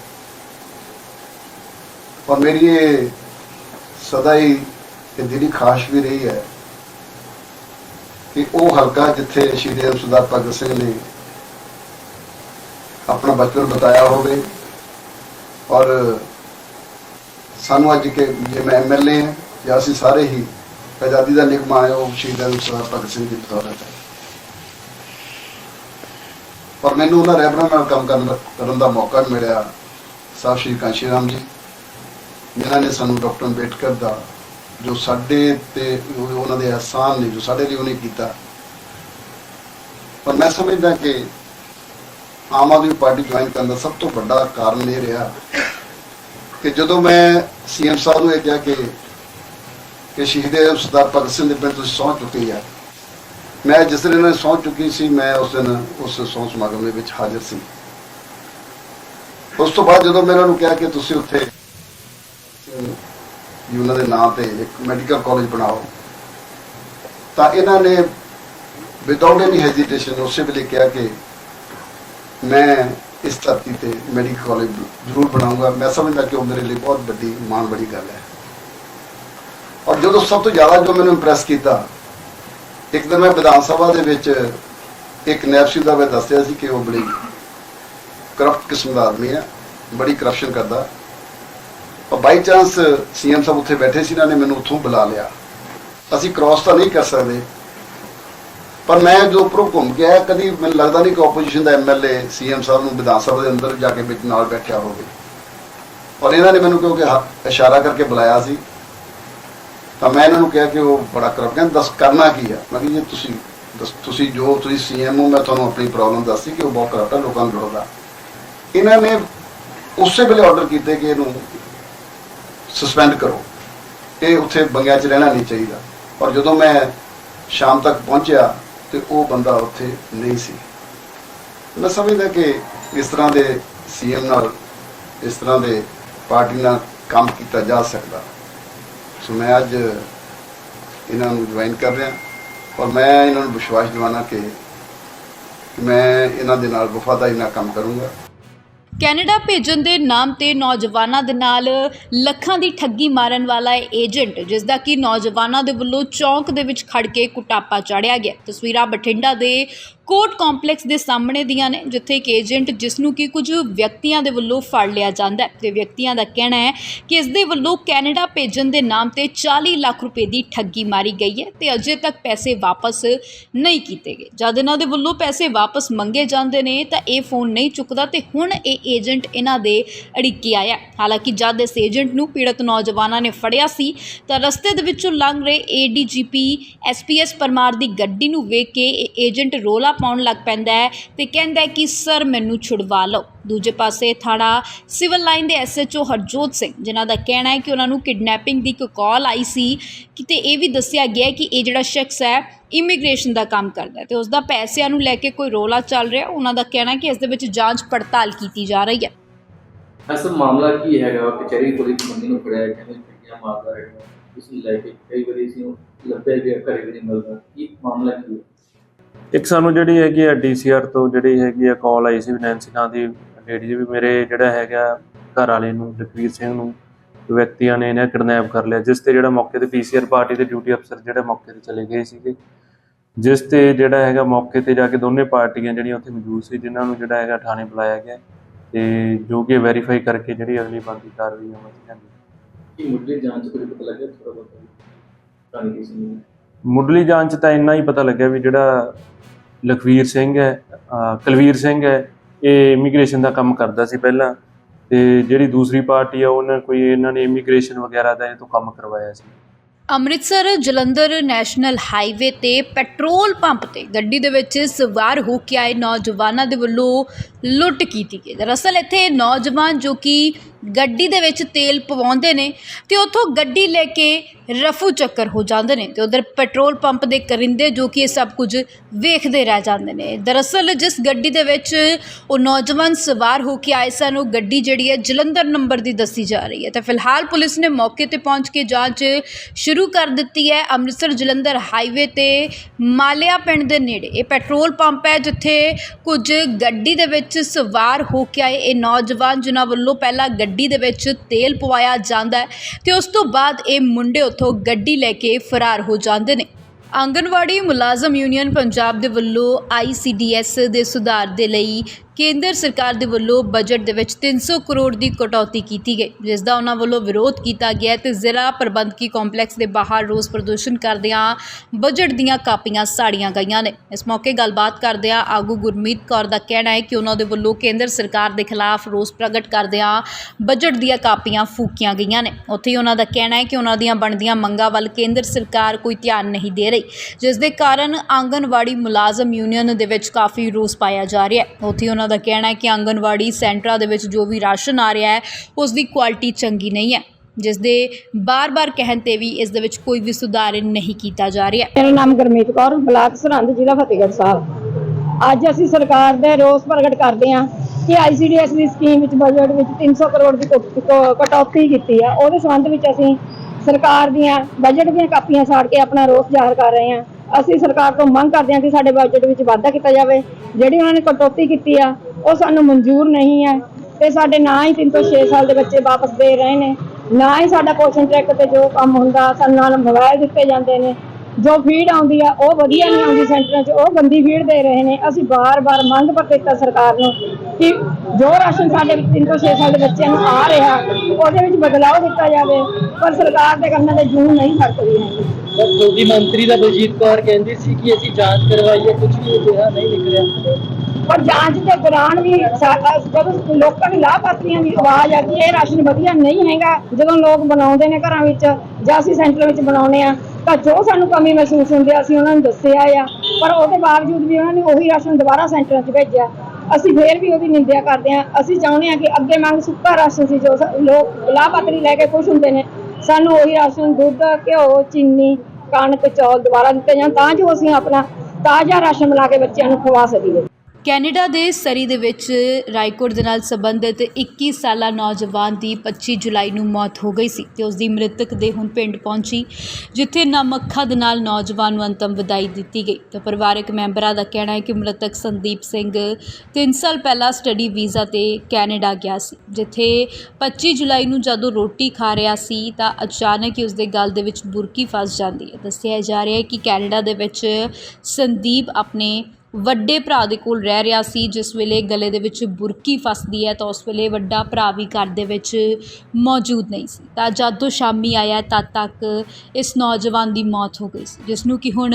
ਔਰ ਮੇਰੀ ਇਹ ਸਦਾ ਹੀ ਇਹ ਦਿਲੀ ਖਾਸ਼ ਵੀ ਰਹੀ ਹੈ ਕਿ ਉਹ ਹਲਕਾ ਜਿੱਥੇ ਸ਼ਹੀਦ ਸਰਦਾਰ ਭਗਤ ਸਿੰਘ ਨੇ ਆਪਣਾ ਬਚਪਨ ਬਤਾਇਆ ਹੋਵੇ ਔਰ ਸਾਨੂੰ ਅੱਜ ਕਿ ਜੇ ਮੈਂ ਐਮਐਲਏ ਹਾਂ, ਜਾਂ ਅਸੀਂ ਸਾਰੇ ਹੀ ਆਜ਼ਾਦੀ ਦਾ ਨਿਗਮ ਆਇਆ ਸ਼ਹੀਦਾਂ ਨੂੰ ਸਰਦਾਰ ਭਗਤ ਸਿੰਘ ਦੀ ਬਤੌਰਤ ਹੈ। ਪਰ ਮੈਨੂੰ ਉਹਨਾਂ ਰਹਿਬਰਾਂ ਨਾਲ ਕੰਮ ਕਰਨ ਦਾ- ਕਰਨ ਦਾ ਮੌਕਾ ਮਿਲਿਆ। ਸਾਹਿਬ ਸ਼੍ਰੀ ਕਾਂਸ਼ੀ ਰਾਮ ਜੀ। ਜਿਨ੍ਹਾਂ ਨੇ ਸਾਨੂੰ ਡਾਕਟਰ ਅੰਬੇਡਕਰ ਦਾ ਜੋ ਸਾਡੇ ਤੇ ਉਹਨਾਂ ਦੇ ਅਹਿਸਾਨ ਨੇ, ਜੋ ਸਾਡੇ ਲਈ ਉਹਨੇ ਕੀਤਾ। ਪਰ ਮੈਂ ਸਮਝਦਾ ਕਿ ਆਮ ਆਦਮੀ ਪਾਰਟੀ ਜੁਆਇਨ ਕਰਨ ਦਾ ਸਭ ਤੋਂ ਵੱਡਾ ਕਾਰਨ ਇਹ ਰਿਹਾ ਕਿ ਜਦੋਂ ਮੈਂ ਸੀਐਮ ਸਾਹਿਬ ਨੂੰ ਇਹ ਕਿਹਾ ਕਿ ਕਿ ਸ਼ਹੀਦ ਸਰਦਾਰ ਭਗਤ ਸਿੰਘ ਦੇ ਪਿੰਡ ਤੁਸੀਂ ਸਹੁੰ ਚੁੱਕੀ ਆ, ਮੈਂ ਜਿਸ ਦਿਨ ਇਹਨਾਂ ਨੇ ਸਹੁੰ ਚੁੱਕੀ ਸੀ, ਮੈਂ ਉਸ ਦਿਨ ਉਸ ਸਹੁੰ ਸਮਾਗਮ ਦੇ ਵਿੱਚ ਹਾਜ਼ਰ ਸੀ। ਉਸ ਤੋਂ ਬਾਅਦ ਜਦੋਂ ਮੈਂ ਇਹਨਾਂ ਨੂੰ ਕਿਹਾ ਕਿ ਤੁਸੀਂ ਉੱਥੇ ਵੀ ਉਹਨਾਂ ਦੇ ਨਾਂ ਤੇ ਇੱਕ ਮੈਡੀਕਲ ਕਾਲਜ ਬਣਾਓ, ਤਾਂ ਇਹਨਾਂ ਨੇ ਵਿਦਆਊਟ ਐਨੀ ਹੈਜ਼ਿਟੇਸ਼ਨ ਉਸੇ ਵੇਲੇ ਕਿਹਾ ਕਿ ਮੈਂ ਇਸ ਧਰਤੀ ਤੇ ਮੈਡੀਕਲ ਕਾਲਜ ਜ਼ਰੂਰ ਬਣਾਉਂਗਾ ਮੈਂ ਸਮਝਦਾ ਕਿ ਉਹ ਮੇਰੇ ਲਈ ਬਹੁਤ ਵੱਡੀ, ਮਾਣ ਬੜੀ ਗੱਲ ਹੈ। ਔਰ ਜਦੋਂ ਸਭ ਤੋਂ ਜ਼ਿਆਦਾ ਜੋ ਮੈਨੂੰ ਇੰਪ੍ਰੈਸ ਕੀਤਾ, ਇੱਕ ਦਿਨ ਮੈਂ ਵਿਧਾਨ ਸਭਾ ਦੇ ਵਿੱਚ ਇੱਕ ਨੈਪਸੀ ਦਾ ਮੈਂ ਦੱਸਿਆ ਸੀ ਕਿ ਉਹ ਬੜੀ ਕਰਪਟ ਕਿਸਮ ਦਾ ਆਦਮੀ ਹੈ, ਬੜੀ ਕਰਪਸ਼ਨ ਕਰਦਾ। ਔਰ ਬਾਈ ਚਾਂਸ ਸੀਐਮ ਸਾਹਿਬ ਉੱਥੇ ਬੈਠੇ ਸੀ, ਇਹਨਾਂ ਨੇ ਮੈਨੂੰ ਉੱਥੋਂ ਬੁਲਾ ਲਿਆ। ਅਸੀਂ ਕ੍ਰਾਸ ਤਾਂ ਨਹੀਂ ਕਰ ਸਕਦੇ ਪਰ ਮੈਂ ਜੋ ਉੱਪਰੋਂ ਘੁੰਮ ਕੇ ਆਇਆ, ਕਦੀ ਮੈਨੂੰ ਲੱਗਦਾ ਨਹੀਂ ਕਿ ਆਪੋਜੀਸ਼ਨ ਦਾ ਐਮਐਲਏ ਸੀਐਮ ਸਾਹਿਬ ਨੂੰ ਵਿਧਾਨ ਸਭਾ ਦੇ ਅੰਦਰ ਜਾ ਕੇ ਵਿੱਚ ਨਾਲ ਬੈਠਿਆ ਹੋਵੇ। ਔਰ ਇਹਨਾਂ ਨੇ ਮੈਨੂੰ ਕਿਉਂਕਿ ਹੱਥ- ਇਸ਼ਾਰਾ ਕਰਕੇ ਬੁਲਾਇਆ ਸੀ। ਤਾਂ ਮੈਂ ਇਹਨਾਂ ਨੂੰ ਕਿਹਾ ਕਿ ਉਹ ਬੜਾ ਕਰਪ ਕਹਿੰਦੇ, ਦੱਸ ਕਰਨਾ ਕੀ ਆ? ਮੈਂ ਕਿਹਾ, ਜੀ, ਤੁਸੀਂ ਦੱਸ, ਤੁਸੀਂ ਜੋ ਤੁਸੀਂ ਸੀਐਮ ਹੋ, ਮੈਂ ਤੁਹਾਨੂੰ ਆਪਣੀ ਪ੍ਰੋਬਲਮ ਦੱਸੀ ਕਿ ਉਹ ਬਹੁਤ ਕਰਪਟ ਹੈ ਲੋਕਾਂ ਨੂੰ ਲੁੱਟਦਾ ਇਹਨਾਂ ਨੇ ਉਸੇ ਵੇਲੇ ਆਰਡਰ ਕੀਤੇ ਕਿ ਇਹਨੂੰ ਸਸਪੈਂਡ ਕਰੋ। ਇਹ ਉੱਥੇ ਬੰਗਿਆਂ 'ਚ ਰਹਿਣਾ ਨਹੀਂ ਚਾਹੀਦਾ। ਔਰ ਜਦੋਂ ਮੈਂ ਸ਼ਾਮ ਤੱਕ ਪਹੁੰਚਿਆ ਤੇ ਉਹ ਬੰਦਾ ਉੱਥੇ ਨਹੀਂ ਸੀ। ਮੈਂ ਸਮਝਦਾ ਕਿ ਇਸ ਤਰ੍ਹਾਂ ਦੇ ਸੀਐਮ ਨਾਲ ਇਸ ਤਰ੍ਹਾਂ ਦੇ ਪਾਰਟੀ ਨਾਲ ਕੰਮ ਕੀਤਾ ਜਾ ਸਕਦਾ। ਸੋ ਮੈਂ ਅੱਜ ਇਹਨਾਂ ਨੂੰ ਜੁਆਇਨ ਕਰ ਰਿਹਾ। ਔਰ ਮੈਂ ਇਹਨਾਂ ਨੂੰ ਵਿਸ਼ਵਾਸ ਦਿਵਾਉਣਾ ਕਿ ਮੈਂ ਇਹਨਾਂ ਦੇ ਨਾਲ ਵਫਾਦਾਰੀ ਨਾਲ ਕੰਮ ਕਰੂੰਗਾ। ਕੈਨੇਡਾ ਭੇਜਣ ਦੇ ਨਾਮ ਤੇ ਨੌਜਵਾਨਾਂ ਦੇ ਨਾਲ ਲੱਖਾਂ ਦੀ ਠੱਗੀ ਮਾਰਨ ਵਾਲਾ ਇਹ ਏਜੰਟ ਜਿਸ ਦਾ ਕਿ ਨੌਜਵਾਨਾਂ ਦੇ ਵੱਲੋਂ ਚੌਂਕ ਦੇ ਵਿੱਚ ਖੜ ਕੇ ਕੁਟਾਪਾ ਚਾੜਿਆ ਗਿਆ। ਤਸਵੀਰਾਂ ਬਠਿੰਡਾ ਦੇ ਕੋਰਟ ਕੰਪਲੈਕਸ ਦੇ ਸਾਹਮਣੇ ਦੀਆਂ ਨੇ, ਜਿੱਥੇ ਇੱਕ ਏਜੰਟ ਜਿਸ ਨੂੰ ਕਿ ਕੁਝ ਵਿਅਕਤੀਆਂ ਦੇ ਵੱਲੋਂ ਫੜ ਲਿਆ ਜਾਂਦਾ ਹੈ। ਤੇ ਵਿਅਕਤੀਆਂ ਦਾ ਕਹਿਣਾ ਹੈ ਕਿ ਇਸ ਦੇ ਵੱਲੋਂ ਕੈਨੇਡਾ ਭੇਜਣ ਦੇ ਨਾਮ ਤੇ 40 ਲੱਖ ਰੁਪਏ ਦੀ ਠੱਗੀ ਮਾਰੀ ਗਈ ਹੈ ਤੇ ਅਜੇ ਤੱਕ ਪੈਸੇ ਵਾਪਸ ਨਹੀਂ ਕੀਤੇ ਗਏ। ਜਦ ਇਹਨਾਂ ਦੇ ਵੱਲੋਂ ਪੈਸੇ ਵਾਪਸ ਮੰਗੇ ਜਾਂਦੇ ਨੇ, ਤਾਂ ਇਹ ਫੋਨ ਨਹੀਂ ਚੁੱਕਦਾ ਤੇ ਹੁਣ ਇਹ ਏਜੰਟ ਇਹਨਾਂ ਦੇ ਅੜਿੱਕੇ ਆਇਆ ਹਾਲਾਂਕਿ ਜਦ ਇਸ ਏਜੰਟ ਨੂੰ ਪੀੜਤ ਨੌਜਵਾਨਾਂ ਨੇ ਫੜਿਆ ਸੀ, ਤਾਂ ਰਸਤੇ ਦੇ ਵਿੱਚੋਂ ਲੰਘ ਰਹੇ ਏਡੀਜੀਪੀ ਐਸਪੀਐਸ ਪਰਮਾਰ ਦੀ ਗੱਡੀ ਨੂੰ ਵੇਖ ਕੇ ਇਹ ਏਜੰਟ ਰੋਲਾ ਪਾਉਣ ਲੱਗ ਪੈਂਦਾ ਹੈ ਤੇ ਕਹਿੰਦਾ ਕਿ, ਸਰ, ਮੈਨੂੰ ਛੁਡਵਾ ਲਓ। ਦੂਜੇ ਪਾਸੇ ਥਾਣਾ ਸਿਵਲ ਲਾਈਨ ਦੇ ਐਸਐਚਓ ਹਰਜੋਤ ਸਿੰਘ, ਜਿਨ੍ਹਾਂ ਦਾ ਕਹਿਣਾ ਹੈ ਕਿ ਉਹਨਾਂ ਨੂੰ ਕਿਡਨੈਪਿੰਗ ਦੀ ਇੱਕ ਕਾਲ ਆਈ ਸੀ ਕਿਤੇ ਇਹ ਵੀ ਦੱਸਿਆ ਗਿਆ ਕਿ ਇਹ ਜਿਹੜਾ ਸ਼ਖਸ ਹੈ, ਇਮੀਗ੍ਰੇਸ਼ਨ ਦਾ ਕੰਮ ਕਰਦਾ ਹੈ ਤੇ ਉਸ ਦਾ ਪੈਸਿਆਂ ਨੂੰ ਲੈ ਕੇ ਕੋਈ ਰੋਲਾ ਚੱਲ ਰਿਹਾ। ਉਹਨਾਂ ਦਾ ਕਹਿਣਾ ਕਿ ਇਸ ਦੇ ਵਿੱਚ ਜਾਂਚ ਪੜਤਾਲ ਕੀਤੀ ਜਾ ਰਹੀ ਹੈ। ਅਸਲ ਮਾਮਲਾ ਕੀ ਹੈਗਾ? ਕਚਹਿਰੀ ਪੁਲਿਸ ਬੰਦੇ ਨੂੰ ਫੜਿਆ, ਕਿਵੇਂ ਠੱਗੀਆਂ ਮਾਰਦਾ ਹੈਗਾ ਇਸ ਨੂੰ ਲੈ ਕੇ ਕਈ ਵਾਰੀ ਸੀ ਲੱਭਿਆ ਗਿਆ ਘਰੇ ਵੀ ਨਹੀਂ ਮਿਲਦਾ। ਕੀ ਮਾਮਲਾ ਕੀ ਹੈ? ਇੱਕ ਸਾਨੂੰ ਜਿਹੜੀ ਹੈਗੀ ਆ ਡੀਸੀਆਰ ਤੋਂ ਜਿਹੜੀ ਹੈਗੀ ਆ ਕਾਲ ਆਈ ਸੀ ਵੀ ਨੈਂਸੀ ਨਾਂ ਦੀ ਲੇਡੀ ਜੀ ਵੀ ਮੇਰੇ ਜਿਹੜਾ ਹੈਗਾ ਘਰ ਵਾਲੇ ਨੂੰ ਲਖਵੀਰ ਸਿੰਘ ਨੂੰ ਵਿਅਕਤੀਆਂ ਨੇ ਇਹਨੇ ਕਿਡਨੈਪ ਕਰ ਲਿਆ ਜਿਸ ਤੇ ਜਿਹੜਾ ਮੌਕੇ ਤੇ ਪੀਸੀਆਰ ਪਾਰਟੀ ਦੇ ਡਿਊਟੀ ਅਫਸਰ ਜਿਹੜੇ ਮੌਕੇ ਤੇ ਚਲੇ ਗਏ ਸੀਗੇ ਜਿਸ ਤੇ ਜਿਹੜਾ ਹੈਗਾ ਮੌਕੇ ਤੇ ਜਾ ਕੇ ਦੋਨੇ ਪਾਰਟੀਆਂ ਜਿਹੜੀਆਂ ਉੱਥੇ ਮੌਜੂਦ ਸੀ ਜਿਨ੍ਹਾਂ ਨੂੰ ਜਿਹੜਾ ਹੈਗਾ ਥਾਣੇ ਬੁਲਾਇਆ ਗਿਆ ਤੇ ਜੋ ਕਿ ਵੈਰੀਫਾਈ ਕਰਕੇ ਜਿਹੜੀ ਅਗਲੀ ਬਣਦੀ ਕਾਰਵਾਈ ਅਮਲ ਚ ਲਿਆਂਦੀ ਕੀ ਮੁੱਢਲੀ ਜਾਂਚ ਤੋਂ ਪਤਾ ਲੱਗਿਆ ਥੋੜਾ ਬਹੁਤ? ਮੁੱਢਲੀ ਜਾਂਚ ਤਾਂ ਇੰਨਾ ਹੀ ਪਤਾ ਲੱਗਿਆ ਵੀ ਜਿਹੜਾ ਲਖਵੀਰ ਸਿੰਘ ਹੈ, ਅਹ ਸਿੰਘ ਹੈ, ਇਹ ਇਮੀਗ੍ਰੇਸ਼ਨ ਦਾ ਕੰਮ ਕਰਦਾ ਸੀ ਪਹਿਲਾਂ ਤੇ ਜਿਹੜੀ ਦੂਸਰੀ ਪਾਰਟੀ ਆ, ਉਹਨਾਂ ਕੋਈ ਇਹਨਾਂ ਨੇ ਇਮੀਗ੍ਰੇਸ਼ਨ ਵਗੈਰਾ ਦਾ ਇਹ ਤੋਂ ਕੰਮ ਕਰਵਾਇਆ ਸੀ। ਅੰਮ੍ਰਿਤਸਰ ਜਲੰਧਰ ਨੈਸ਼ਨਲ ਹਾਈਵੇ ਤੇ ਪੈਟਰੋਲ ਪੰਪ ਤੇ ਗੱਡੀ ਦੇ ਵਿੱਚ ਸਵਾਰ ਹੋ ਕੇ ਆਏ ਨੌਜਵਾਨਾਂ ਦੇ ਵੱਲੋਂ ਲੁੱਟ ਕੀਤੀ ਗਈ। ਦਰਅਸਲ ਇੱਥੇ ਨੌਜਵਾਨ ਜੋ ਕਿ ਗੱਡੀ ਦੇ ਵਿੱਚ ਤੇਲ ਪਵਾਉਂਦੇ ਨੇ ਤੇ ਉੱਥੋਂ ਗੱਡੀ ਲੈ ਕੇ ਰਫੂ ਚੱਕਰ ਹੋ ਜਾਂਦੇ ਨੇ ਤੇ ਉਧਰ ਪੈਟਰੋਲ ਪੰਪ ਦੇ ਕਰਿੰਦੇ ਜੋ ਕਿ ਇਹ ਸਭ ਕੁਝ ਵੇਖਦੇ ਰਹਿ ਜਾਂਦੇ ਨੇ। ਦਰਅਸਲ ਜਿਸ ਗੱਡੀ ਦੇ ਵਿੱਚ ਉਹ ਨੌਜਵਾਨ ਸਵਾਰ ਹੋ ਕੇ ਆਏ ਸਨ, ਉਹ ਗੱਡੀ ਜਿਹੜੀ ਹੈ ਜਲੰਧਰ ਨੰਬਰ ਦੀ ਦੱਸੀ ਜਾ ਰਹੀ ਹੈ। ਤੇ ਫਿਲਹਾਲ ਪੁਲਿਸ ਨੇ ਮੌਕੇ ਤੇ ਪਹੁੰਚ ਕੇ ਜਾਂਚ ਸ਼ੁਰੂ ਕਰ ਦਿੱਤੀ ਹੈ। ਅੰਮ੍ਰਿਤਸਰ ਜਲੰਧਰ ਹਾਈਵੇ ਤੇ ਮਾਲਿਆ ਪਿੰਡ ਦੇ ਨੇੜੇ ਇਹ ਪੈਟਰੋਲ ਪੰਪ ਹੈ, ਜਿੱਥੇ ਕੁਝ ਗੱਡੀ ਦੇ ਵਿੱਚ ਸਵਾਰ ਹੋ ਕੇ ਆਏ ਇਹ ਨੌਜਵਾਨ, ਜਿਨ੍ਹਾਂ ਵੱਲੋਂ ਪਹਿਲਾਂ ਗੱਡੀ ਦੇ ਵਿੱਚ ਤੇਲ ਪਵਾਇਆ ਜਾਂਦਾ ਹੈ ਤੇ ਉਸ ਤੋਂ ਬਾਅਦ ਇਹ ਮੁੰਡੇ ਉੱਥੋਂ ਗੱਡੀ ਲੈ ਕੇ ਫਰਾਰ ਹੋ ਜਾਂਦੇ ਨੇ। ਆਂਗਨਵਾੜੀ ਮੁਲਾਜ਼ਮ ਯੂਨੀਅਨ ਪੰਜਾਬ ਦੇ ਵੱਲੋਂ ਆਈਸੀਡੀਐਸ ਦੇ ਸੁਧਾਰ ਦੇ ਲਈ ਕੇਂਦਰ ਸਰਕਾਰ ਦੇ ਵੱਲੋਂ ਬਜਟ ਦੇ ਵਿੱਚ 300 ਕਰੋੜ ਦੀ ਕਟੌਤੀ ਕੀਤੀ ਗਈ, ਜਿਸ ਦਾ ਉਹਨਾਂ ਵੱਲੋਂ ਵਿਰੋਧ ਕੀਤਾ ਗਿਆ ਤੇ ਜ਼ਿਲ੍ਹਾ ਪ੍ਰਬੰਧਕੀ ਕੰਪਲੈਕਸ ਦੇ ਬਾਹਰ ਰੋਸ ਪ੍ਰਦਰਸ਼ਨ ਕਰਦਿਆਂ ਬਜਟ ਦੀਆਂ ਕਾਪੀਆਂ ਸਾੜੀਆਂ ਗਈਆਂ ਨੇ। ਇਸ ਮੌਕੇ ਗੱਲਬਾਤ ਕਰਦਿਆਂ ਆਗੂ ਗੁਰਮੀਤ ਕੌਰ ਦਾ ਕਹਿਣਾ ਹੈ ਕਿ ਉਹਨਾਂ ਦੇ ਵੱਲੋਂ ਕੇਂਦਰ ਸਰਕਾਰ ਦੇ ਖਿਲਾਫ ਰੋਸ ਪ੍ਰਗਟ ਕਰਦਿਆਂ ਬਜਟ ਦੀਆਂ ਕਾਪੀਆਂ ਫੂਕੀਆਂ ਗਈਆਂ ਨੇ। ਉੱਥੇ ਹੀ ਉਹਨਾਂ ਦਾ ਕਹਿਣਾ ਹੈ ਕਿ ਉਹਨਾਂ ਦੀਆਂ ਬਣਦੀਆਂ ਮੰਗਾਂ ਵੱਲ ਕੇਂਦਰ ਸਰਕਾਰ ਕੋਈ ਧਿਆਨ ਨਹੀਂ ਦੇ ਰਹੀ, ਜਿਸ ਦੇ ਕਾਰਨ ਆਂਗਨਵਾੜੀ ਮੁਲਾਜ਼ਮ ਯੂਨੀਅਨ ਦੇ ਵਿੱਚ ਕਾਫੀ ਰੋਸ ਪਾਇਆ ਜਾ ਰਿਹਾ ਹੈ। ਉੱਥੇ ਹੀ ਉਹਨਾਂ ਉਹਨਾਂ ਦਾ ਕਹਿਣਾ ਹੈ ਕਿ ਆਂਗਨਵਾੜੀ ਸੈਂਟਰਾਂ ਦੇ ਵਿੱਚ ਜੋ ਵੀ ਰਾਸ਼ਨ ਆ ਰਿਹਾ ਹੈ, ਉਸ ਦੀ ਕੁਆਲਿਟੀ ਚੰਗੀ ਨਹੀਂ ਹੈ। ਜਿਸ ਦੇ ਬਾਰ-ਬਾਰ ਕਹਿਣ ਤੇ ਵੀ ਇਸ ਦੇ ਵਿੱਚ ਕੋਈ ਵੀ ਸੁਧਾਰ ਨਹੀਂ ਕੀਤਾ ਜਾ ਰਿਹਾ। ਮੇਰਾ ਨਾਮ ਗੁਰਮੀਤ ਕੌਰ, ਬਲਾਕ ਸਰਹੰਦ, ਜ਼ਿਲ੍ਹਾ ਫਤਿਹਗੜ੍ਹ ਸਾਹਿਬ। ਅੱਜ ਅਸੀਂ ਸਰਕਾਰ ਦੇ ਰੋਸ ਪ੍ਰਗਟ ਕਰਦੇ ਹਾਂ ਕਿ ਆਈਸੀਡੀਐਸ ਦੀ ਸਕੀਮ ਵਿੱਚ ਬਜਟ ਵਿੱਚ 300 ਕਰੋੜ ਦੀ ਕਟੌਤੀ ਕੀਤੀ ਆ। ਉਹਦੇ ਸੰਬੰਧ ਵਿੱਚ ਅਸੀਂ ਸਰਕਾਰ ਦੀਆਂ ਬਜਟ ਦੀਆਂ ਕਾਪੀਆਂ ਸਾੜ ਕੇ ਆਪਣਾ ਰੋਸ ਜ਼ਾਹਰ ਕਰ ਰਹੇ ਹਾਂ। ਅਸੀਂ ਸਰਕਾਰ ਤੋਂ ਮੰਗ ਕਰਦੇ ਹਾਂ ਕਿ ਸਾਡੇ ਬਜਟ ਵਿੱਚ ਵਾਧਾ ਕੀਤਾ ਜਾਵੇ। ਜਿਹੜੀ ਉਹਨਾਂ ਨੇ ਕਟੌਤੀ ਕੀਤੀ ਆ, ਉਹ ਸਾਨੂੰ ਮਨਜ਼ੂਰ ਨਹੀਂ ਹੈ। ਤੇ ਸਾਡੇ ਨਾ ਹੀ 3 ਤੋਂ 6 ਸਾਲ ਦੇ ਬੱਚੇ ਵਾਪਸ ਦੇ ਰਹੇ ਨੇ। ਨਾ ਹੀ ਸਾਡਾ ਪੋਸ਼ਣ ਟਰੈਕ ਤੇ ਜੋ ਕੰਮ ਹੁੰਦਾ, ਸਾਨੂੰ ਨਾਲ ਮੋਬਾਈਲ ਦਿੱਤੇ ਜਾਂਦੇ ਨੇ। ਜੋ ਫੀਡ ਆਉਂਦੀ ਆ ਉਹ ਵਧੀਆ ਨਹੀਂ ਆਉਂਦੀ ਸੈਂਟਰਾਂ 'ਚ ਉਹ ਗੰਦੀ ਫੀਡ ਦੇ ਰਹੇ ਨੇ। ਅਸੀਂ ਬਾਰ-ਬਾਰ ਮੰਗ ਪੱਤਰ ਸਰਕਾਰ ਨੂੰ ਕਿ ਜੋ ਰਾਸ਼ਨ ਸਾਡੇ 3 ਤੋਂ 6 ਸਾਲ ਦੇ ਬੱਚਿਆਂ ਨੂੰ ਆ ਰਿਹਾ ਉਹਦੇ ਵਿੱਚ ਬਦਲਾਅ ਦਿੱਤਾ ਜਾਵੇ। ਪਰ ਸਰਕਾਰ ਦੇ ਕੰਨਾਂ ਤੇ ਜੂੰ ਨਹੀਂ ਫੜਕਦੀ ਹੈ ਮੋਦੀ ਮੰਤਰੀ ਦਾ ਬਲਜੀਤ ਕੌਰ ਕਹਿੰਦੀ ਸੀ ਕਿ ਅਸੀਂ ਜਾਂਚ ਕਰਵਾਈਏ ਕੁਝ ਵੀ ਅਜਿਹਾ ਨਹੀਂ ਨਿਕਲਿਆ ਪਰ ਜਾਂਚ ਦੇ ਦੌਰਾਨ ਵੀ ਜਦੋਂ ਲੋਕਾਂ ਦੀ ਲਾਭਪਾਤਰੀਆਂ ਦੀ ਆਵਾਜ਼ ਆਉਂਦੀ ਹੈ ਇਹ ਰਾਸ਼ਨ ਵਧੀਆ ਨਹੀਂ ਹੈਗਾ ਜਦੋਂ ਲੋਕ ਬਣਾਉਂਦੇ ਨੇ ਘਰਾਂ ਵਿੱਚ ਜਾਂ ਅਸੀਂ ਸੈਂਟਰ ਵਿੱਚ ਬਣਾਉਂਦੇ ਆ ਤਾਂ ਜੋ ਸਾਨੂੰ ਕਮੀ ਮਹਿਸੂਸ ਹੁੰਦੀ ਆ, ਅਸੀਂ ਉਹਨਾਂ ਨੂੰ ਦੱਸਿਆ ਆ। ਪਰ ਉਹਦੇ ਬਾਵਜੂਦ ਵੀ ਉਹਨਾਂ ਨੇ ਉਹੀ ਰਾਸ਼ਨ ਦੁਬਾਰਾ ਸੈਂਟਰਾਂ 'ਚ ਭੇਜਿਆ। ਅਸੀਂ ਫੇਰ ਵੀ ਉਹਦੀ ਨਿੰਦਿਆ ਕਰਦੇ ਆ। ਅਸੀਂ ਚਾਹੁੰਦੇ ਆ ਕਿ ਅੱਗੇ ਮੰਗ ਸੁੱਕਾ ਰਾਸ਼ਨ ਸੀ ਜੋ ਲੋਕ ਲਾਭਪਾਤਰੀ ਲੈ ਕੇ ਖੁਸ਼ ਹੁੰਦੇ ਨੇ। ਸਾਨੂੰ ਉਹੀ ਰਾਸ਼ਨ, ਦੁੱਧ, ਘਿਓ, ਚੀਨੀ, ਕਣਕ, ਚੌਲ ਦੁਬਾਰਾ ਦਿੱਤੇ ਜਾਣ ਤਾਂ ਜੋ ਅਸੀਂ ਆਪਣਾ ਤਾਜ਼ਾ ਰਾਸ਼ਨ ਮਿਲਾ ਕੇ ਬੱਚਿਆਂ ਨੂੰ ਖਵਾ ਸਕੀਏ। ਕੈਨੇਡਾ ਦੇ ਸਰੀ ਦੇ ਵਿੱਚ ਰਾਈਕੋਟ ਦੇ ਨਾਲ ਸੰਬੰਧਿਤ 21 ਸਾਲਾ ਨੌਜਵਾਨ ਦੀ 25 ਜੁਲਾਈ ਨੂੰ ਮੌਤ ਹੋ ਗਈ ਸੀ ਤੇ ਉਸ ਦੀ ਮ੍ਰਿਤਕ ਦੇ ਹੁਣ ਪਿੰਡ ਪਹੁੰਚੀ, ਜਿੱਥੇ ਨਮ ਦੇ ਨਾਲ ਨੌਜਵਾਨ ਨੂੰ ਅੰਤਮ ਵਿਦਾਈ ਦਿੱਤੀ ਗਈ। ਤਾਂ ਪਰਿਵਾਰਕ ਮੈਂਬਰਾਂ ਦਾ ਕਹਿਣਾ ਹੈ ਕਿ ਮ੍ਰਿਤਕ ਸੰਦੀਪ ਸਿੰਘ 3 ਸਾਲ ਪਹਿਲਾਂ ਸਟੱਡੀ ਵੀਜ਼ਾ ਤੇ ਕੈਨੇਡਾ ਗਿਆ ਸੀ, ਜਿੱਥੇ 25 ਜੁਲਾਈ ਨੂੰ ਜਦੋਂ ਰੋਟੀ ਖਾ ਰਿਹਾ ਸੀ ਤਾਂ ਅਚਾਨਕ ਹੀ ਉਸ ਦੇ ਗਲ ਦੇ ਵਿੱਚ ਬੁਰਕੀ ਫਸ ਜਾਂਦੀ ਹੈ। ਦੱਸਿਆ ਜਾ ਰਿਹਾ ਹੈ ਕਿ ਕੈਨੇਡਾ ਦੇ ਵਿੱਚ ਸੰਦੀਪ ਆਪਣੇ ਵੱਡੇ ਭਰਾ ਦੇ ਕੋਲ ਰਹਿ ਰਿਹਾ ਸੀ, ਜਿਸ ਵੇਲੇ ਗਲੇ ਦੇ ਵਿੱਚ ਬੁਰਕੀ ਫਸਦੀ ਹੈ, ਤਾਂ ਉਸ ਵੇਲੇ ਵੱਡਾ ਭਰਾ ਵੀ ਘਰ ਦੇ ਵਿੱਚ ਮੌਜੂਦ ਨਹੀਂ ਸੀ। ਤਾਂ ਜਦੋਂ ਸ਼ਾਮੀ ਆਇਆ, ਤਦ ਤੱਕ ਇਸ ਨੌਜਵਾਨ ਦੀ ਮੌਤ ਹੋ ਗਈ ਸੀ, ਜਿਸ ਨੂੰ ਕਿ ਹੁਣ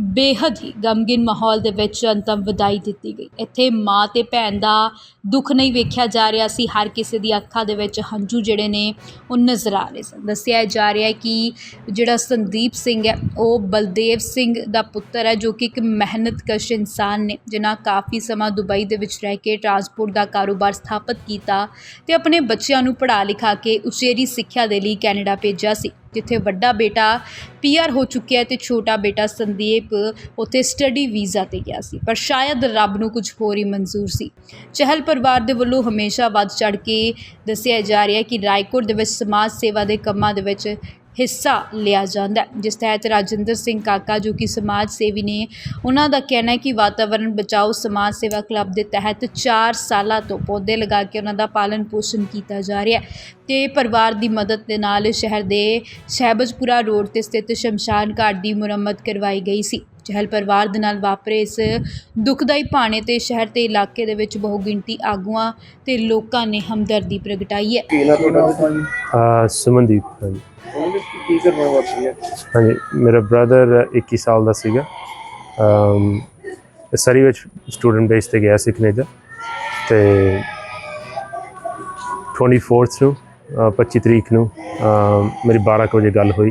ਬੇਹੱਦ ਹੀ ਗਮਗਿਨ ਮਾਹੌਲ ਦੇ ਵਿੱਚ ਅੰਤਮ ਵਿਦਾਈ ਦਿੱਤੀ ਗਈ। ਇੱਥੇ ਮਾਂ ਤੇ ਭੈਣ ਦਾ ਦੁੱਖ ਨਹੀਂ ਵੇਖਿਆ ਜਾ ਰਿਹਾ ਸੀ। ਹਰ ਕਿਸੇ ਦੀ ਅੱਖਾਂ ਦੇ ਵਿੱਚ ਹੰਝੂ ਜਿਹੜੇ ਨੇ, ਉਹ ਨਜ਼ਰ ਆ ਰਹੇ ਸਨ। ਦੱਸਿਆ ਜਾ ਰਿਹਾ ਹੈ ਕਿ ਜਿਹੜਾ ਸੰਦੀਪ ਸਿੰਘ ਹੈ, ਉਹ ਬਲਦੇਵ ਸਿੰਘ ਦਾ ਪੁੱਤਰ ਹੈ, ਜੋ ਕਿ ਇੱਕ ਮਿਹਨਤਕਸ਼ ਇਨਸਾਨ ਨੇ, ਜਿਨ੍ਹਾਂ ਕਾਫੀ ਸਮਾਂ ਦੁਬਈ ਦੇ ਵਿੱਚ ਰਹਿ ਕੇ ਟਰਾਂਸਪੋਰਟ ਦਾ ਕਾਰੋਬਾਰ ਸਥਾਪਿਤ ਕੀਤਾ ਤੇ ਆਪਣੇ ਬੱਚਿਆਂ ਨੂੰ ਪੜ੍ਹਾ ਲਿਖਾ ਕੇ ਉਚੇਰੀ ਸਿੱਖਿਆ ਦੇ ਲਈ ਕੈਨੇਡਾ ਭੇਜਿਆ ਸੀ। ਜਿੱਥੇ ਵੱਡਾ ਬੇਟਾ ਪੀਆਰ ਹੋ ਚੁੱਕਿਆ ਹੈ ਤੇ ਛੋਟਾ ਬੇਟਾ ਸੰਦੀਪ ਉੱਥੇ ਸਟੱਡੀ ਵੀਜ਼ਾ ਤੇ ਗਿਆ ਸੀ, ਪਰ ਸ਼ਾਇਦ ਰੱਬ ਨੂੰ ਕੁਝ ਹੋਰ ਹੀ ਮਨਜ਼ੂਰ ਸੀ। ਚਹਿਲ ਪਰਿਵਾਰ ਦੇ ਵੱਲੋਂ ਹਮੇਸ਼ਾ ਵੱਧ ਚੜ ਕੇ ਦੱਸਿਆ ਜਾ ਰਿਹਾ ਕਿ ਰਾਏਕੋਟ ਦੇ ਵਿੱਚ ਸਮਾਜ ਸੇਵਾ ਦੇ ਕੰਮਾਂ ਦੇ ਵਿੱਚ ਹਿੱਸਾ ਲਿਆ ਜਾਂਦਾ ਜਿਸ ਤਹਿਤ ਰਾਜਿੰਦਰ ਸਿੰਘ ਕਾਕਾ ਜੋ ਕਿ ਸਮਾਜ ਸੇਵੀ ਨੇ, ਉਹਨਾਂ ਦਾ ਕਹਿਣਾ ਹੈ ਕਿ ਵਾਤਾਵਰਣ ਬਚਾਓ ਸਮਾਜ ਸੇਵਾ ਕਲੱਬ ਦੇ ਤਹਿਤ 4 ਸਾਲਾਂ ਤੋਂ ਪੌਦੇ ਲਗਾ ਕੇ ਉਹਨਾਂ ਦਾ ਪਾਲਣ ਪੋਸ਼ਣ ਕੀਤਾ ਜਾ ਰਿਹਾ ਹੈ ਤੇ ਪਰਿਵਾਰ ਦੀ ਮਦਦ ਦੇ ਨਾਲ ਸ਼ਹਿਰ ਦੇ ਸ਼ਹਿਬਜ਼ਪੁਰਾ ਰੋਡ ਤੇ ਸਥਿਤ ਸ਼ਮਸ਼ਾਨ ਘਾਟ ਦੀ ਮੁਰੰਮਤ ਕਰਵਾਈ ਗਈ ਸੀ। ਚਹਿਲ ਪਰਿਵਾਰ ਦੇ ਨਾਲ ਵਾਪਰੇ ਇਸ ਦੁਖਦਾਈ ਭਾਣੇ ਤੇ ਸ਼ਹਿਰ ਤੇ ਇਲਾਕੇ ਦੇ ਵਿੱਚ ਬਹੁ ਗਿਣਤੀ ਆਗੂਆਂ ਤੇ ਲੋਕਾਂ ਨੇ ਹਮਦਰਦੀ ਪ੍ਰਗਟਾਈ ਹੈ। ਸੁਮਨਦੀਪ ਹਾਂਜੀ ਕੀ ਕਰਨਾ ਵਾਪਰੀ ਹੈ ਹਾਂਜੀ ਮੇਰਾ ਬ੍ਰਦਰ 21 ਸਾਲ ਦਾ ਸੀਗਾ। ਅਮ ਸਰੀ ਵਿੱਚ ਸਟੂਡੈਂਟ ਬੇਸ ਤੇ ਗਿਆ ਸੀ ਕੈਨੇਡਾ ਤੇ 24th ਨੂੰ ਅਹ 25 ਤਰੀਕ ਨੂੰ ਮੇਰੀ 12 ਕੁ ਵਜੇ ਗੱਲ ਹੋਈ।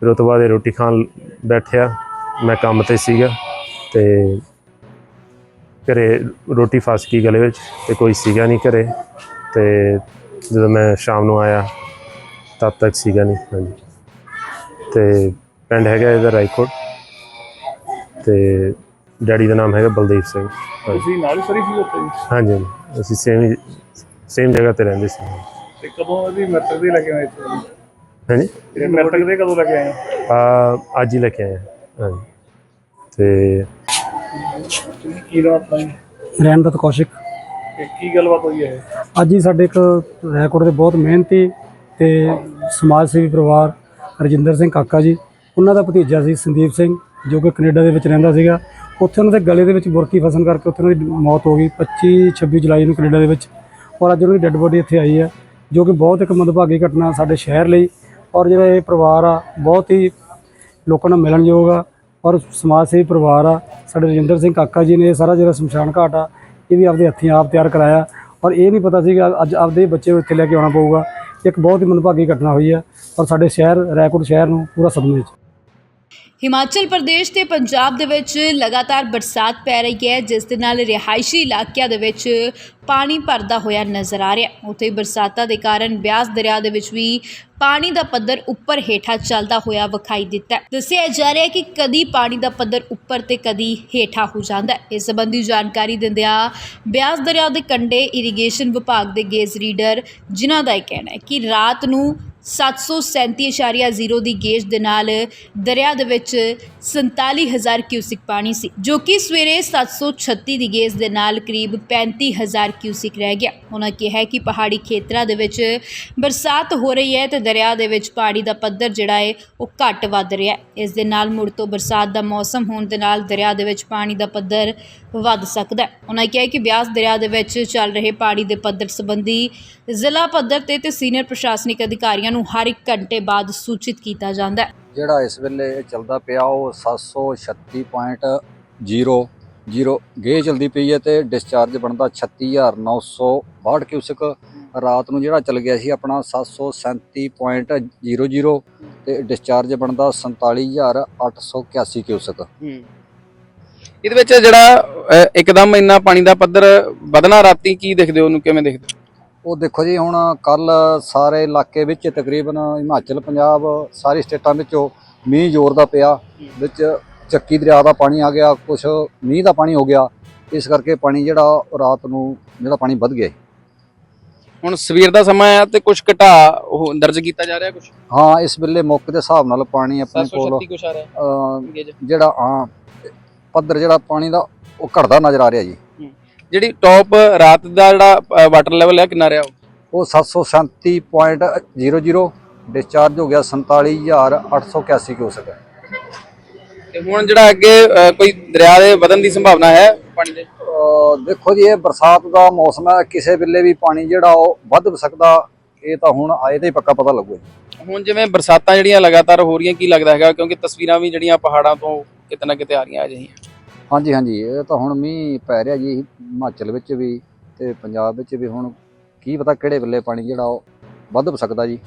ਫਿਰ ਉਹ ਤੋਂ ਬਾਅਦ ਇਹ ਰੋਟੀ ਖਾਣ ਬੈਠਿਆ। ਮੈਂ ਕੰਮ ਤੇ ਸੀਗਾ ਤੇ ਘਰੇ ਰੋਟੀ ਫਸ ਗਈ ਗਲੇ ਵਿੱਚ ਤੇ ਕੋਈ ਸੀਗਾ ਨਹੀਂ ਘਰੇ ਤੇ ਜਦੋਂ ਮੈਂ ਸ਼ਾਮ ਨੂੰ ਆਇਆ ਤਦ ਤੱਕ ਸੀਗਾ ਨਹੀਂ ਹਾਂਜੀ ਤੇ ਪਿੰਡ ਹੈਗਾ ਇਹਦਾ ਰਾਈਕੋਟ ਤੇ ਡੈਡੀ ਦਾ ਨਾਮ ਹੈਗਾ ਬਲਦੇਵ ਸਿੰਘ ਤੁਸੀਂ ਨਾਲ ਹੀ ਸਰੀ ਸੀ ਉੱਥੇ? ਹਾਂਜੀ ਹਾਂਜੀ। ਅਸੀਂ ਸੇਮ ਸੇਮ ਜਗ੍ਹਾ ਤੇ ਰਹਿੰਦੇ ਸੀ ਤੇ ਕਦੋਂ ਇਹਦੀ ਮਰਤਬ ਦੇ ਲੱਗੇ ਹੋਏ ਇੱਥੇ ਹਾਂਜੀ ਇਹ ਮਰਤਬ ਦੇ ਕਦੋਂ ਲੱਗੇ ਆਏ ਆ ਅੱਜ ਹੀ ਲੈ ਕੇ ਆਏ ਹਾਂ। ਹਾਂਜੀ ਤੇ ਕੀ ਨਾਮ ਆਪਣਾ ਜੀ? ਕੌਸ਼ਿਕ। ਤੇ ਕੀ ਗੱਲਬਾਤ ਹੋਈ ਹੈ ਅੱਜ ਹੀ ਸਾਡੇ ਇੱਕ ਰੈਕੋਰਡ ਦੇ ਬਹੁਤ ਮਿਹਨਤੀ ਤੇ ਸਮਾਜ ਸੇਵੀ ਪਰਿਵਾਰ ਰਜਿੰਦਰ ਸਿੰਘ ਕਾਕਾ ਜੀ ਉਹਨਾਂ ਦਾ ਭਤੀਜਾ ਸੀ ਸੰਦੀਪ ਸਿੰਘ ਜੋ ਕਿ ਕੈਨੇਡਾ ਦੇ ਵਿੱਚ ਰਹਿੰਦਾ ਸੀਗਾ। ਉੱਥੇ ਉਹਨਾਂ ਦੇ ਗਲੇ ਦੇ ਵਿੱਚ ਬੁਰਕੀ ਫਸਣ ਕਰਕੇ ਉੱਥੇ ਉਹਨਾਂ ਦੀ ਮੌਤ ਹੋ ਗਈ 25 26 ਜੁਲਾਈ ਨੂੰ ਕੈਨੇਡਾ ਦੇ ਵਿੱਚ। ਔਰ ਅੱਜ ਉਹਨਾਂ ਦੀ ਡੈੱਡ ਬੋਡੀ ਇੱਥੇ ਆਈ ਹੈ ਜੋ ਕਿ ਬਹੁਤ ਇੱਕ ਮੰਦਭਾਗੀ ਘਟਨਾ ਸਾਡੇ ਸ਼ਹਿਰ ਲਈ। ਔਰ ਜਿਹੜਾ ਇਹ ਪਰਿਵਾਰ ਆ ਬਹੁਤ ਹੀ ਲੋਕਾਂ ਨਾਲ ਮਿਲਣਯੋਗ ਆ। ਔਰ ਸਮਾਜ ਸੇਵੀ ਪਰਿਵਾਰ ਆ, ਸਾਡੇ ਰਜਿੰਦਰ ਸਿੰਘ ਕਾਕਾ ਜੀ ਨੇ ਇਹ ਸਾਰਾ ਜਿਹੜਾ ਸ਼ਮਸ਼ਾਨ ਘਾਟ ਆ, ਇਹ ਵੀ ਆਪਦੇ ਹੱਥੀਂ ਆਪ ਤਿਆਰ ਕਰਾਇਆ। ਔਰ ਇਹ ਨਹੀਂ ਪਤਾ ਸੀ ਕਿ ਅੱਜ ਆਪਦੇ ਬੱਚੇ ਨੂੰ ਇੱਥੇ ਲੈ ਕੇ ਆਉਣਾ ਪਊਗਾ। ਇੱਕ ਬਹੁਤ ਹੀ ਮਨਭਾਗੀ ਘਟਨਾ ਹੋਈ ਆ, ਔਰ ਸਾਡੇ ਸ਼ਹਿਰ ਰੈਕੋਟ ਸ਼ਹਿਰ ਨੂੰ, ਪੂਰਾ ਸਦਮੇ ਵਿੱਚ। ਹਿਮਾਚਲ ਪ੍ਰਦੇਸ਼ ਤੇ ਪੰਜਾਬ ਦੇ ਵਿੱਚ ਲਗਾਤਾਰ ਬਰਸਾਤ ਪੈ ਰਹੀ ਹੈ, ਜਿਸ ਦੇ ਨਾਲ ਰਿਹਾਇਸ਼ੀ ਇਲਾਕਿਆਂ ਦੇ ਵਿੱਚ ਪਾਣੀ ਭਰਦਾ ਹੋਇਆ ਨਜ਼ਰ ਆ ਰਿਹਾ ਉੱਥੇ ਬਰਸਾਤਾਂ ਦੇ ਕਾਰਨ ਬਿਆਸ ਦਰਿਆ ਦੇ ਵਿੱਚ ਵੀ ਪਾਣੀ ਦਾ ਪੱਧਰ ਉੱਪਰ ਹੇਠਾਂ ਚੱਲਦਾ ਹੋਇਆ ਵਿਖਾਈ ਦਿੱਤਾ ਦੱਸਿਆ ਜਾ ਰਿਹਾ ਹੈ ਕਿ ਕਦੀ ਪਾਣੀ ਦਾ ਪੱਧਰ ਉੱਪਰ ਤੇ ਕਦੀ ਹੇਠਾਂ ਹੋ ਜਾਂਦਾ ਹੈ। ਇਸ ਸੰਬੰਧੀ ਜਾਣਕਾਰੀ ਦਿੰਦਿਆਂ ਬਿਆਸ ਦਰਿਆ ਦੇ ਕੰਢੇ ਇਰੀਗੇਸ਼ਨ ਵਿਭਾਗ ਦੇ ਗੇਜ ਰੀਡਰ ਜਿਨ੍ਹਾਂ ਦਾ ਇਹ ਕਹਿਣਾ ਹੈ ਕਿ ਰਾਤ ਨੂੰ 737.0 ਦੀ ਗੇਜ ਦੇ ਨਾਲ ਦਰਿਆ ਦੇ ਵਿੱਚ 47000 ਕਿਊਸਿਕ ਪਾਣੀ ਸੀ, ਜੋ ਕਿ ਸਵੇਰੇ 736 ਦੀ ਗੇਜ ਦੇ ਨਾਲ ਕਰੀਬ 35000 ਕਿਊਸਿਕ ਰਹਿ ਗਿਆ। ਉਹਨਾਂ ਕਿਹਾ ਕਿ ਪਹਾੜੀ ਖੇਤਰਾਂ ਦੇ ਵਿੱਚ ਬਰਸਾਤ ਹੋ ਰਹੀ ਹੈ ਤੇ ਦਰਿਆ ਦੇ ਵਿੱਚ ਪਾਣੀ ਦਾ ਪੱਧਰ ਜਿਹੜਾ ਹੈ, ਉਹ ਘੱਟ ਵੱਧ ਰਿਹਾ ਹੈ। ਇਸ ਦੇ ਨਾਲ ਮੁੜ ਤੋਂ ਬਰਸਾਤ ਦਾ ਮੌਸਮ ਹੋਣ ਦੇ ਨਾਲ ਦਰਿਆ ਦੇ ਵਿੱਚ ਪਾਣੀ ਦਾ ਪੱਧਰ ਵੱਧ ਸਕਦਾ ਹੈ। ਉਹਨਾਂ ਕਿਹਾ ਕਿ ਬਿਆਸ ਦਰਿਆ ਦੇ ਵਿੱਚ ਚੱਲ ਰਹੇ ਪਾਣੀ ਦੇ ਪੱਧਰ ਸੰਬੰਧੀ ਜ਼ਿਲ੍ਹਾ ਪੱਧਰ ਤੇ ਤੇ ਸੀਨੀਅਰ ਪ੍ਰਸ਼ਾਸਨਿਕ ਅਧਿਕਾਰੀਆਂ ਨੂੰ ਹਰ ਇੱਕ ਘੰਟੇ ਬਾਅਦ ਸੂਚਿਤ ਕੀਤਾ ਜਾਂਦਾ ਹੈ। ਜਿਹੜਾ ਇਸ ਵੇਲੇ ਚੱਲਦਾ ਪਿਆ ਉਹ 736.00 ਗੇ ਚਲਦੀ ਪਈ ਹੈ ਤੇ ਡਿਸਚਾਰਜ ਬਣਦਾ 36962 ਕਿਊਸਕ ਰਾਤ ਨੂੰ ਜਿਹੜਾ ਚੱਲ ਗਿਆ ਸੀ ਆਪਣਾ 737.00 ਤੇ ਡਿਸਚਾਰਜ ਬਣਦਾ 47881 ਕਿਊਸਕ ਇਹਦੇ ਵਿੱਚ ਜਿਹੜਾ ਇੱਕਦਮ ਇੰਨਾ ਪਾਣੀ ਦਾ ਪੱਧਰ ਵਧਣਾ ਰਾਤੀ ਕੀ ਦੇਖਦੇ ਹੋ? ਉਹਨੂੰ ਕਿਵੇਂ ਦੇਖਦੇ ਹੋ? ਉਹ ਦੇਖੋ ਜੀ ਹੁਣ ਕੱਲ ਸਾਰੇ ਇਲਾਕੇ ਵਿੱਚ ਤਕਰੀਬਨ ਹਿਮਾਚਲ ਪੰਜਾਬ ਸਾਰੀ ਸਟੇਟਾਂ ਵਿੱਚੋਂ ਮੀਂਹ ਜ਼ੋਰ ਦਾ ਪਿਆ। ਵਿੱਚ ਚੱਕੀ ਦਰਿਆ ਦਾ ਪਾਣੀ ਆ ਗਿਆ ਕੁਝ ਮੀਂਹ ਦਾ ਪਾਣੀ ਹੋ ਗਿਆ। ਇਸ ਕਰਕੇ ਪਾਣੀ ਜਿਹੜਾ ਉਹ ਰਾਤ ਨੂੰ ਜਿਹੜਾ ਪਾਣੀ ਵੱਧ ਗਿਆ। ਹੁਣ ਸਵੇਰ ਦਾ ਸਮਾਂ ਆ ਤੇ ਕੁਝ ਘਟਾ ਉਹ ਦਰਜ ਕੀਤਾ ਜਾ ਰਿਹਾ ਕੁਝ ਹਾਂ ਇਸ ਵੇਲੇ ਮੌਕੇ ਦੇ ਹਿਸਾਬ ਨਾਲ ਪਾਣੀ ਆਪਣੇ ਕੋਲ 736 ਕੁਛ ਆ ਰਿਹਾ। ਜਿਹੜਾ ਹਾਂ ਪੱਧਰ ਜਿਹੜਾ ਪਾਣੀ ਦਾ ਉਹ ਘਟਦਾ ਨਜ਼ਰ ਆ ਰਿਹਾ ਜੀ। ਜਿਹੜੀ ਟੌਪ ਰਾਤ ਦਾ ਜਿਹੜਾ ਵਾਟਰ ਲੈਵਲ ਹੈ ਕਿੰਨਾ ਰਿਹਾ ਉਹ? ਉਹ 737.00 ਡਿਸਚਾਰਜ ਹੋ ਗਿਆ 47881 ਕਿਊਸਕ ਤੇ ਹੁਣ ਜਿਹੜਾ ਅੱਗੇ ਕੋਈ ਦਰਿਆ ਦੇ ਵਧਣ ਦੀ ਸੰਭਾਵਨਾ ਹੈ ਪਾਣੀ ਦੇ? ਦੇਖੋ ਜੀ ਇਹ ਬਰਸਾਤ ਦਾ ਮੌਸਮ ਹੈ ਕਿਸੇ ਵੇਲੇ ਵੀ ਪਾਣੀ ਜਿਹੜਾ ਉਹ ਵੱਧ ਸਕਦਾ ਇਹ ਤਾਂ ਹੁਣ ਆਏ ਤੇ ਹੀ ਪੱਕਾ ਪਤਾ ਲੱਗੂ ਜੀ। ਹੁਣ ਜਿਵੇਂ ਬਰਸਾਤਾਂ ਜਿਹੜੀਆਂ ਲਗਾਤਾਰ ਹੋ ਰਹੀਆਂ ਕੀ ਲੱਗਦਾ ਹੈਗਾ? ਕਿਉਂਕਿ ਤਸਵੀਰਾਂ ਵੀ ਜਿਹੜੀਆਂ ਪਹਾੜਾਂ ਤੋਂ ਕਿਤੇ ਨਾ ਕਿਤੇ ਆ ਰਹੀਆਂ ਅਜਿਹੀਆਂ। ਹਾਂਜੀ ਹਾਂਜੀ, ਇਹ ਤਾਂ ਹੁਣ ਮੀਂਹ ਪੈ ਰਿਹਾ ਜੀ, ਹਿਮਾਚਲ ਵਿੱਚ ਵੀ ਤੇ ਪੰਜਾਬ ਵਿੱਚ ਵੀ ਹੁਣ ਕੀ ਪਤਾ ਕਿਹੜੇ ਵੇਲੇ ਪਾਣੀ ਜਿਹੜਾ ਉਹ ਵੱਧ ਵੀ ਸਕਦਾ ਜੀ।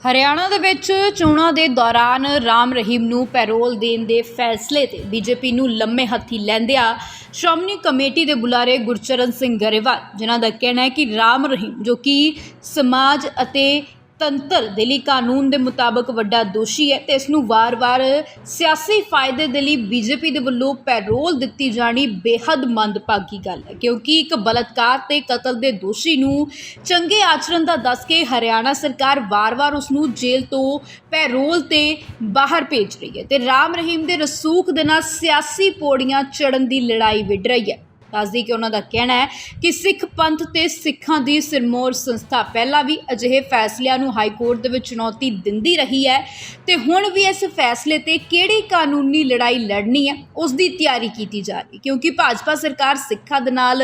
ਹਰਿਆਣਾ ਦੇ ਵਿੱਚ ਚੋਣਾਂ ਦੇ ਦੌਰਾਨ ਰਾਮ ਰਹੀਮ ਨੂੰ ਪੈਰੋਲ ਦੇਣ ਦੇ ਫੈਸਲੇ ਤੇ ਬੀਜੇਪੀ ਨੂੰ ਲੰਮੇ ਹੱਥੀ ਲੈਂਦਿਆਂ ਸ਼੍ਰੋਮਣੀ ਕਮੇਟੀ ਦੇ ਬੁਲਾਰੇ ਗੁਰਚਰਨ ਸਿੰਘ ਗਰੇਵਾਲ, ਜਿਨ੍ਹਾਂ ਦਾ ਕਹਿਣਾ ਹੈ ਕਿ ਰਾਮ ਰਹੀਮ, ਜੋ ਕਿ ਸਮਾਜ ਅਤੇ ਤੰਤਰ ਦੇ ਲਈ ਕਾਨੂੰਨ ਦੇ ਮੁਤਾਬਕ ਵੱਡਾ ਦੋਸ਼ੀ ਹੈ ਤੇ ਇਸ ਨੂੰ ਵਾਰ-ਵਾਰ ਸਿਆਸੀ ਫਾਇਦੇ ਦੇ ਲਈ ਬੀਜੇਪੀ ਦੇ ਵੱਲੋਂ ਪੈਰੋਲ ਦਿੱਤੀ ਜਾਣੀ ਬੇਹੱਦ ਮੰਦਭਾਗੀ ਗੱਲ ਹੈ, ਕਿਉਂਕਿ ਇੱਕ ਬਲਾਤਕਾਰ ਤੇ ਕਤਲ ਦੇ ਦੋਸ਼ੀ ਨੂੰ ਚੰਗੇ ਆਚਰਣ ਦਾ ਦੱਸ ਕੇ ਹਰਿਆਣਾ ਸਰਕਾਰ ਵਾਰ-ਵਾਰ ਉਸ ਨੂੰ ਜੇਲ੍ਹ ਤੋਂ ਪੈਰੋਲ ਤੇ ਬਾਹਰ ਭੇਜ ਰਹੀ ਹੈ ਤੇ ਰਾਮ ਰਹੀਮ ਦੇ ਰਸੂਖ ਦੇ ਨਾਲ ਸਿਆਸੀ ਪੌੜੀਆਂ ਚੜਨ ਦੀ ਲੜਾਈ ਵਿੱਢ ਰਹੀ ਹੈ। ਦੱਸਦੀ ਕਿ ਉਹਨਾਂ ਦਾ ਕਹਿਣਾ ਹੈ ਕਿ ਸਿੱਖ ਪੰਥ ਤੇ ਸਿੱਖਾਂ ਦੀ ਸਿਰਮੌਰ ਸੰਸਥਾ ਪਹਿਲਾਂ ਵੀ ਅਜਿਹੇ ਫੈਸਲਿਆਂ ਨੂੰ ਹਾਈ ਕੋਰਟ ਦੇ ਵਿੱਚ ਚੁਣੌਤੀ ਦਿੰਦੀ ਰਹੀ ਹੈ ਤੇ ਹੁਣ ਵੀ ਇਸ ਫੈਸਲੇ ਤੇ ਕਿਹੜੀ ਕਾਨੂੰਨੀ ਲੜਾਈ ਲੜਨੀ ਹੈ ਉਸ ਦੀ ਤਿਆਰੀ ਕੀਤੀ ਜਾ ਰਹੀ ਕਿਉਂਕਿ ਭਾਜਪਾ ਸਰਕਾਰ ਸਿੱਖਾਂ ਦੇ ਨਾਲ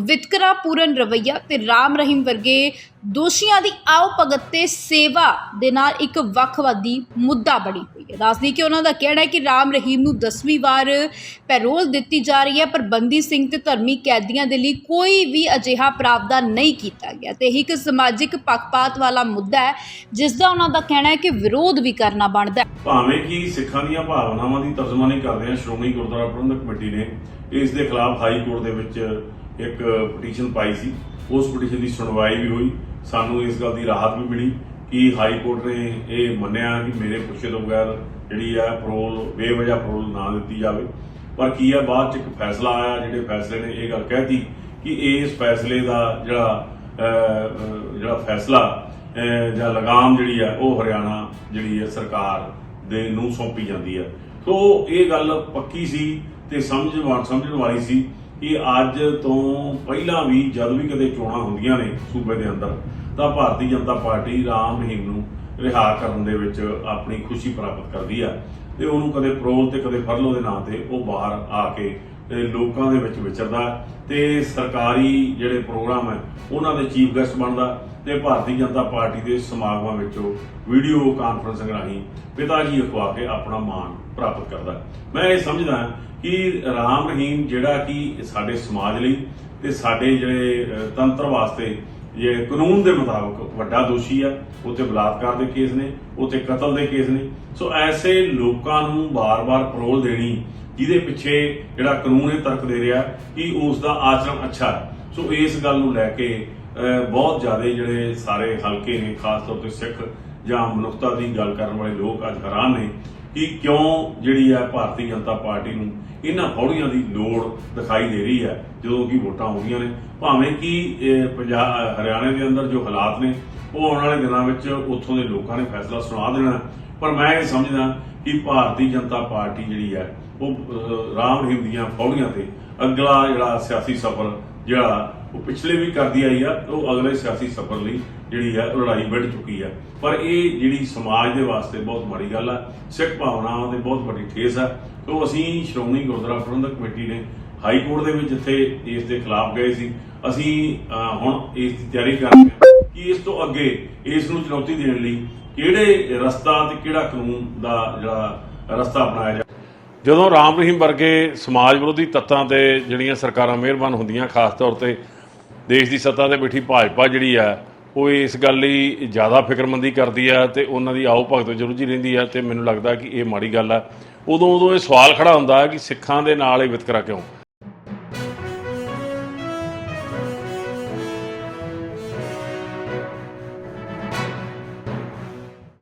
ਵਿਤਕਰਾ ਪੂਰਨ ਰਵੱਈਆ ਤੇ ਰਾਮ ਰਹੀਮ ਵਰਗੇ ਦੋਸ਼ੀਆਂ ਦੀ ਆਓ ਭਗਤ ਤੇ ਸੇਵਾ ਦੇ ਨਾਲ ਇੱਕ ਵੱਖਵਾਦੀ ਮੁੱਦਾ ਬਣੀ ਹੋਈ ਹੈ। ਦੱਸਦੀ ਕਿ ਉਹਨਾਂ ਦਾ ਕਹਿਣਾ ਹੈ ਕਿ ਰਾਮ ਰਹੀਮ ਨੂੰ 10ਵੀਂ ਵਾਰ ਪੈਰੋਲ ਦਿੱਤੀ ਜਾ ਰਹੀ ਹੈ, ਪਰ ਬੰਦੀ ਸਿੰਘ ਤੇ ਧਰਮੀ ਕੈਦੀਆਂ ਦੇ ਲਈ ਕੋਈ ਵੀ ਅਜਿਹਾ ਪ੍ਰਾਵਧਾਨ ਨਹੀਂ ਕੀਤਾ ਗਿਆ। ਤੇ ਇਹ ਇੱਕ ਸਮਾਜਿਕ ਪੱਖਪਾਤ ਵਾਲਾ ਮੁੱਦਾ ਹੈ ਜਿਸ ਦਾ ਉਹਨਾਂ ਦਾ ਕਹਿਣਾ ਹੈ ਕਿ ਵਿਰੋਧ ਵੀ ਕਰਨਾ ਬਣਦਾ ਹੈ। ਭਾਵੇਂ ਕਿ ਸਿੱਖਾਂ ਦੀਆਂ ਭਾਵਨਾਵਾਂ ਦੀ ਤਰਜਮਾਨੀ ਕਰਦੇ ਆ ਸ਼੍ਰੋਮਣੀ ਗੁਰਦੁਆਰਾ ਪ੍ਰਬੰਧਕ ਕਮੇਟੀ ਨੇ ਇਸ ਦੇ ਖਿਲਾਫ ਹਾਈ ਕੋਰਟ ਦੇ ਵਿੱਚ ਇੱਕ ਪਟੀਸ਼ਨ ਪਾਈ ਸੀ। ਉਸ ਪਟੀਸ਼ਨ ਦੀ ਸੁਣਵਾਈ ਵੀ ਹੋਈ। ਸਾਨੂੰ ਇਸ ਗੱਲ ਦੀ ਰਾਹਤ ਵੀ ਮਿਲੀ ਕਿ ਹਾਈ ਕੋਰਟ ਨੇ ਇਹ ਮੰਨਿਆ ਕਿ ਮੇਰੇ ਪੁੱਛੇ ਤੋਂ ਬਗੈਰ ਜਿਹੜੀ ਆ ਪਰੋਲ ਬੇਵਜ੍ਹਾ ਪਰੋਲ ਨਾ ਦਿੱਤੀ ਜਾਵੇ। ਪਰ ਕੀ ਆ, ਬਾਅਦ ਚ ਇੱਕ ਫੈਸਲਾ ਆਇਆ, ਜਿਹੜੇ ਫੈਸਲੇ ਨੇ ਇਹ ਗੱਲ ਕਹਿਤੀ ਕਿ ਇਸ ਫੈਸਲੇ ਦਾ ਜਿਹੜਾ ਜਿਹੜਾ ਫੈਸਲਾ ਜਾਂ ਲਗਾਮ ਜਿਹੜੀ ਆ, ਉਹ ਹਰਿਆਣਾ ਜਿਹੜੀ ਹੈ ਸਰਕਾਰ ਦੇ ਨੂੰ ਸੌਂਪੀ ਜਾਂਦੀ ਹੈ ਸੋ ਇਹ ਗੱਲ ਪੱਕੀ ਸੀ ਤੇ ਸਮਝਵਾਨ ਸਮਝਣ ਵਾਲੀ ਸੀ ਕਿ ਅੱਜ ਤੋਂ ਪਹਿਲਾਂ ਵੀ ਜਦ ਵੀ ਕਦੇ ਚੋਣਾਂ ਹੁੰਦੀਆਂ ਨੇ ਸੂਬੇ ਦੇ ਅੰਦਰ, ਤਾਂ ਭਾਰਤੀ ਜਨਤਾ ਪਾਰਟੀ ਰਾਮ ਰਹੀਮ ਨੂੰ ਰਿਹਾ ਕਰਨ ਦੇ ਵਿੱਚ ਆਪਣੀ ਖੁਸ਼ੀ ਪ੍ਰਾਪਤ ਕਰਦੀ ਆ ਤੇ ਉਹਨੂੰ ਕਦੇ ਪ੍ਰੋਲ ਤੇ ਕਦੇ ਫਰਲੋ ਦੇ ਨਾਂ ਤੇ ਉਹ ਬਾਹਰ ਆ ਕੇ ਲੋਕਾਂ ਦੇ ਵਿੱਚ ਵਿਚਰਦਾ ਤੇ ਸਰਕਾਰੀ ਜਿਹੜੇ ਪ੍ਰੋਗਰਾਮ ਹੈ, ਉਹਨਾਂ ਦੇ ਚੀਫ ਗੈਸਟ ਬਣਦਾ ਤੇ ਭਾਰਤੀ ਜਨਤਾ ਪਾਰਟੀ ਦੇ ਸਮਾਗਮਾਂ ਵਿੱਚੋਂ ਵੀਡੀਓ ਕਾਨਫਰੰਸਿੰਗ ਰਾਹੀਂ ਪਿਤਾ ਜੀ ਅਖਵਾ ਕੇ ਆਪਣਾ ਮਾਣ ਪ੍ਰਾਪਤ ਕਰਦਾ ਮੈਂ ਇਹ ਸਮਝਦਾ ਕਿ ਰਾਮ ਰਹੀਮ ਜਿਹੜਾ ਕਿ ਸਾਡੇ ਸਮਾਜ ਲਈ ਤੇ ਸਾਡੇ ਜਿਹੜੇ ਤੰਤਰ ਵਾਸਤੇ ਇਹ ਕਾਨੂੰਨ ਦੇ ਮੁਤਾਬਕ ਵੱਡਾ ਦੋਸ਼ੀ ਆ ਉੱਤੇ ਬਲਾਤਕਾਰ ਦੇ ਕੇਸ ਨੇ ਉੱਤੇ ਕਤਲ ਦੇ ਕੇਸ ਨੇ। ਸੋ ਐਸੇ ਲੋਕਾਂ ਨੂੰ ਬਾਰ-ਬਾਰ ਪਰੋਲ ਦੇਣੀ, ਜਿਹਦੇ ਪਿੱਛੇ ਜਿਹੜਾ ਕਾਨੂੰਨ ਇਹ ਤਰਕ ਦੇ ਰਿਹਾ ਕਿ ਉਸ ਦਾ ਆਚਰਣ ਅੱਛਾ ਹੈ। ਸੋ ਇਸ ਗੱਲ ਨੂੰ ਲੈ ਕੇ ਬਹੁਤ ਜ਼ਿਆਦਾ ਜਿਹੜੇ ਸਾਰੇ ਹਲਕੇ ਨੇ, ਖਾਸ ਤੌਰ ਤੇ ਸਿੱਖ ਜਾਂ ਮਨੁੱਖਤਾ ਦੀ ਗੱਲ ਕਰਨ ਵਾਲੇ ਲੋਕ ਅੱਜ ਹੈਰਾਨ ਨੇ ਕਿ ਕਿਉਂ ਜਿਹੜੀ ਹੈ ਭਾਰਤੀ ਜਨਤਾ ਪਾਰਟੀ ਨੂੰ ਇਹਨਾਂ ਫੌੜੀਆਂ ਦੀ ਲੋੜ ਦਿਖਾਈ ਦੇ ਰਹੀ ਹੈ, ਜਦੋਂ ਕਿ ਵੋਟਾਂ ਆਉਂਦੀਆਂ ਨੇ। ਭਾਵੇਂ ਕਿ, ਇਹ ਪੰਜਾਬ, ਹਰਿਆਣੇ ਦੇ ਅੰਦਰ ਜੋ ਹਾਲਾਤ ਨੇ, ਉਹ ਆਉਣ ਵਾਲੇ ਦਿਨਾਂ ਵਿੱਚ ਉੱਥੋਂ ਦੇ ਲੋਕਾਂ ਨੇ ਫੈਸਲਾ ਸੁਣਾ ਦੇਣਾ। ਪਰ ਮੈਂ ਇਹ ਸਮਝਦਾ ਕਿ ਭਾਰਤੀ ਜਨਤਾ ਪਾਰਟੀ ਜਿਹੜੀ ਹੈ, ਉਹ ਰਾਮ ਰਹੀਮ ਦੀਆਂ ਫੌੜੀਆਂ ਤੇ ਅਗਲਾ ਜਿਹੜਾ ਸਿਆਸੀ ਸਫ਼ਰ, ਜਿਹੜਾ ਉਹ ਪਿਛਲੇ ਵੀ ਕਰਦੀ ਆਈ ਆ, ਉਹ ਅਗਲੇ ਸਿਆਸੀ ਸਫ਼ਰ ਲਈ ਜਿਹੜੀ ਹੈ ਉਹ ਲੜਾਈ ਵਿੱਢ ਚੁੱਕੀ ਹੈ ਪਰ ਇਹ ਜਿਹੜੀ ਸਮਾਜ ਦੇ ਵਾਸਤੇ ਬਹੁਤ ਮਾੜੀ ਗੱਲ ਆ, ਸਿੱਖ ਭਾਵਨਾਵਾਂ ਦੇ ਬਹੁਤ ਵੱਡੀ ਠੇਸ ਆ। ਤੋਂ ਅਸੀਂ ਸ਼੍ਰੋਮਣੀ ਗੁਰਦੁਆਰਾ ਪ੍ਰਬੰਧਕ ਕਮੇਟੀ ਨੇ ਹਾਈ ਕੋਰਟ ਦੇ ਵਿੱਚ ਜਿੱਥੇ ਇਸ ਦੇ ਖਿਲਾਫ ਗਏ ਸੀ। ਅਸੀਂ ਹੁਣ ਇਸ ਦੀ ਤਿਆਰੀ ਕਰ ਰਹੇ ਹਾਂ ਕਿ ਇਸ ਤੋਂ ਅੱਗੇ ਇਸ ਨੂੰ ਚੁਣੌਤੀ ਦੇਣ ਲਈ ਕਿਹੜੇ ਰਸਤਾ ਤੇ ਕਿਹੜਾ ਕਾਨੂੰਨ ਦਾ ਜਿਹੜਾ ਰਸਤਾ ਅਪਣਾਇਆ ਜਾਵੇ ਜਦੋਂ ਰਾਮ ਰਹੀਮ ਵਰਗੇ ਸਮਾਜ ਵਿਰੋਧੀ ਤੱਤਾਂ ਤੇ ਜਿਹੜੀਆਂ ਸਰਕਾਰਾਂ ਮਿਹਰਬਾਨ ਹੁੰਦੀਆਂ, ਖਾਸ ਤੌਰ ਤੇ ਦੇਸ਼ ਦੀ ਸੱਤਾ ਤੇ ਬੈਠੀ ਭਾਜਪਾ ਜਿਹੜੀ ਆ, ਉਹ ਇਸ ਗੱਲ ਲਈ ਜ਼ਿਆਦਾ ਫਿਕਰਮੰਦੀ ਕਰਦੀ ਆ ਤੇ ਉਹਨਾਂ ਦੀ ਆਓ ਭਗਤ ਵਿੱਚ ਰੁੱਝੀ ਰਹਿੰਦੀ ਆ ਤੇ ਮੈਨੂੰ ਲੱਗਦਾ ਕਿ ਇਹ ਮਾੜੀ ਗੱਲ ਆ। ਉਦੋਂ ਉਦੋਂ ਇਹ ਸਵਾਲ ਖੜਾ ਹੁੰਦਾ ਕਿ ਸਿੱਖਾਂ ਦੇ ਨਾਲ ਇਹ ਵਿਤਕਰਾ ਕਿਉਂ?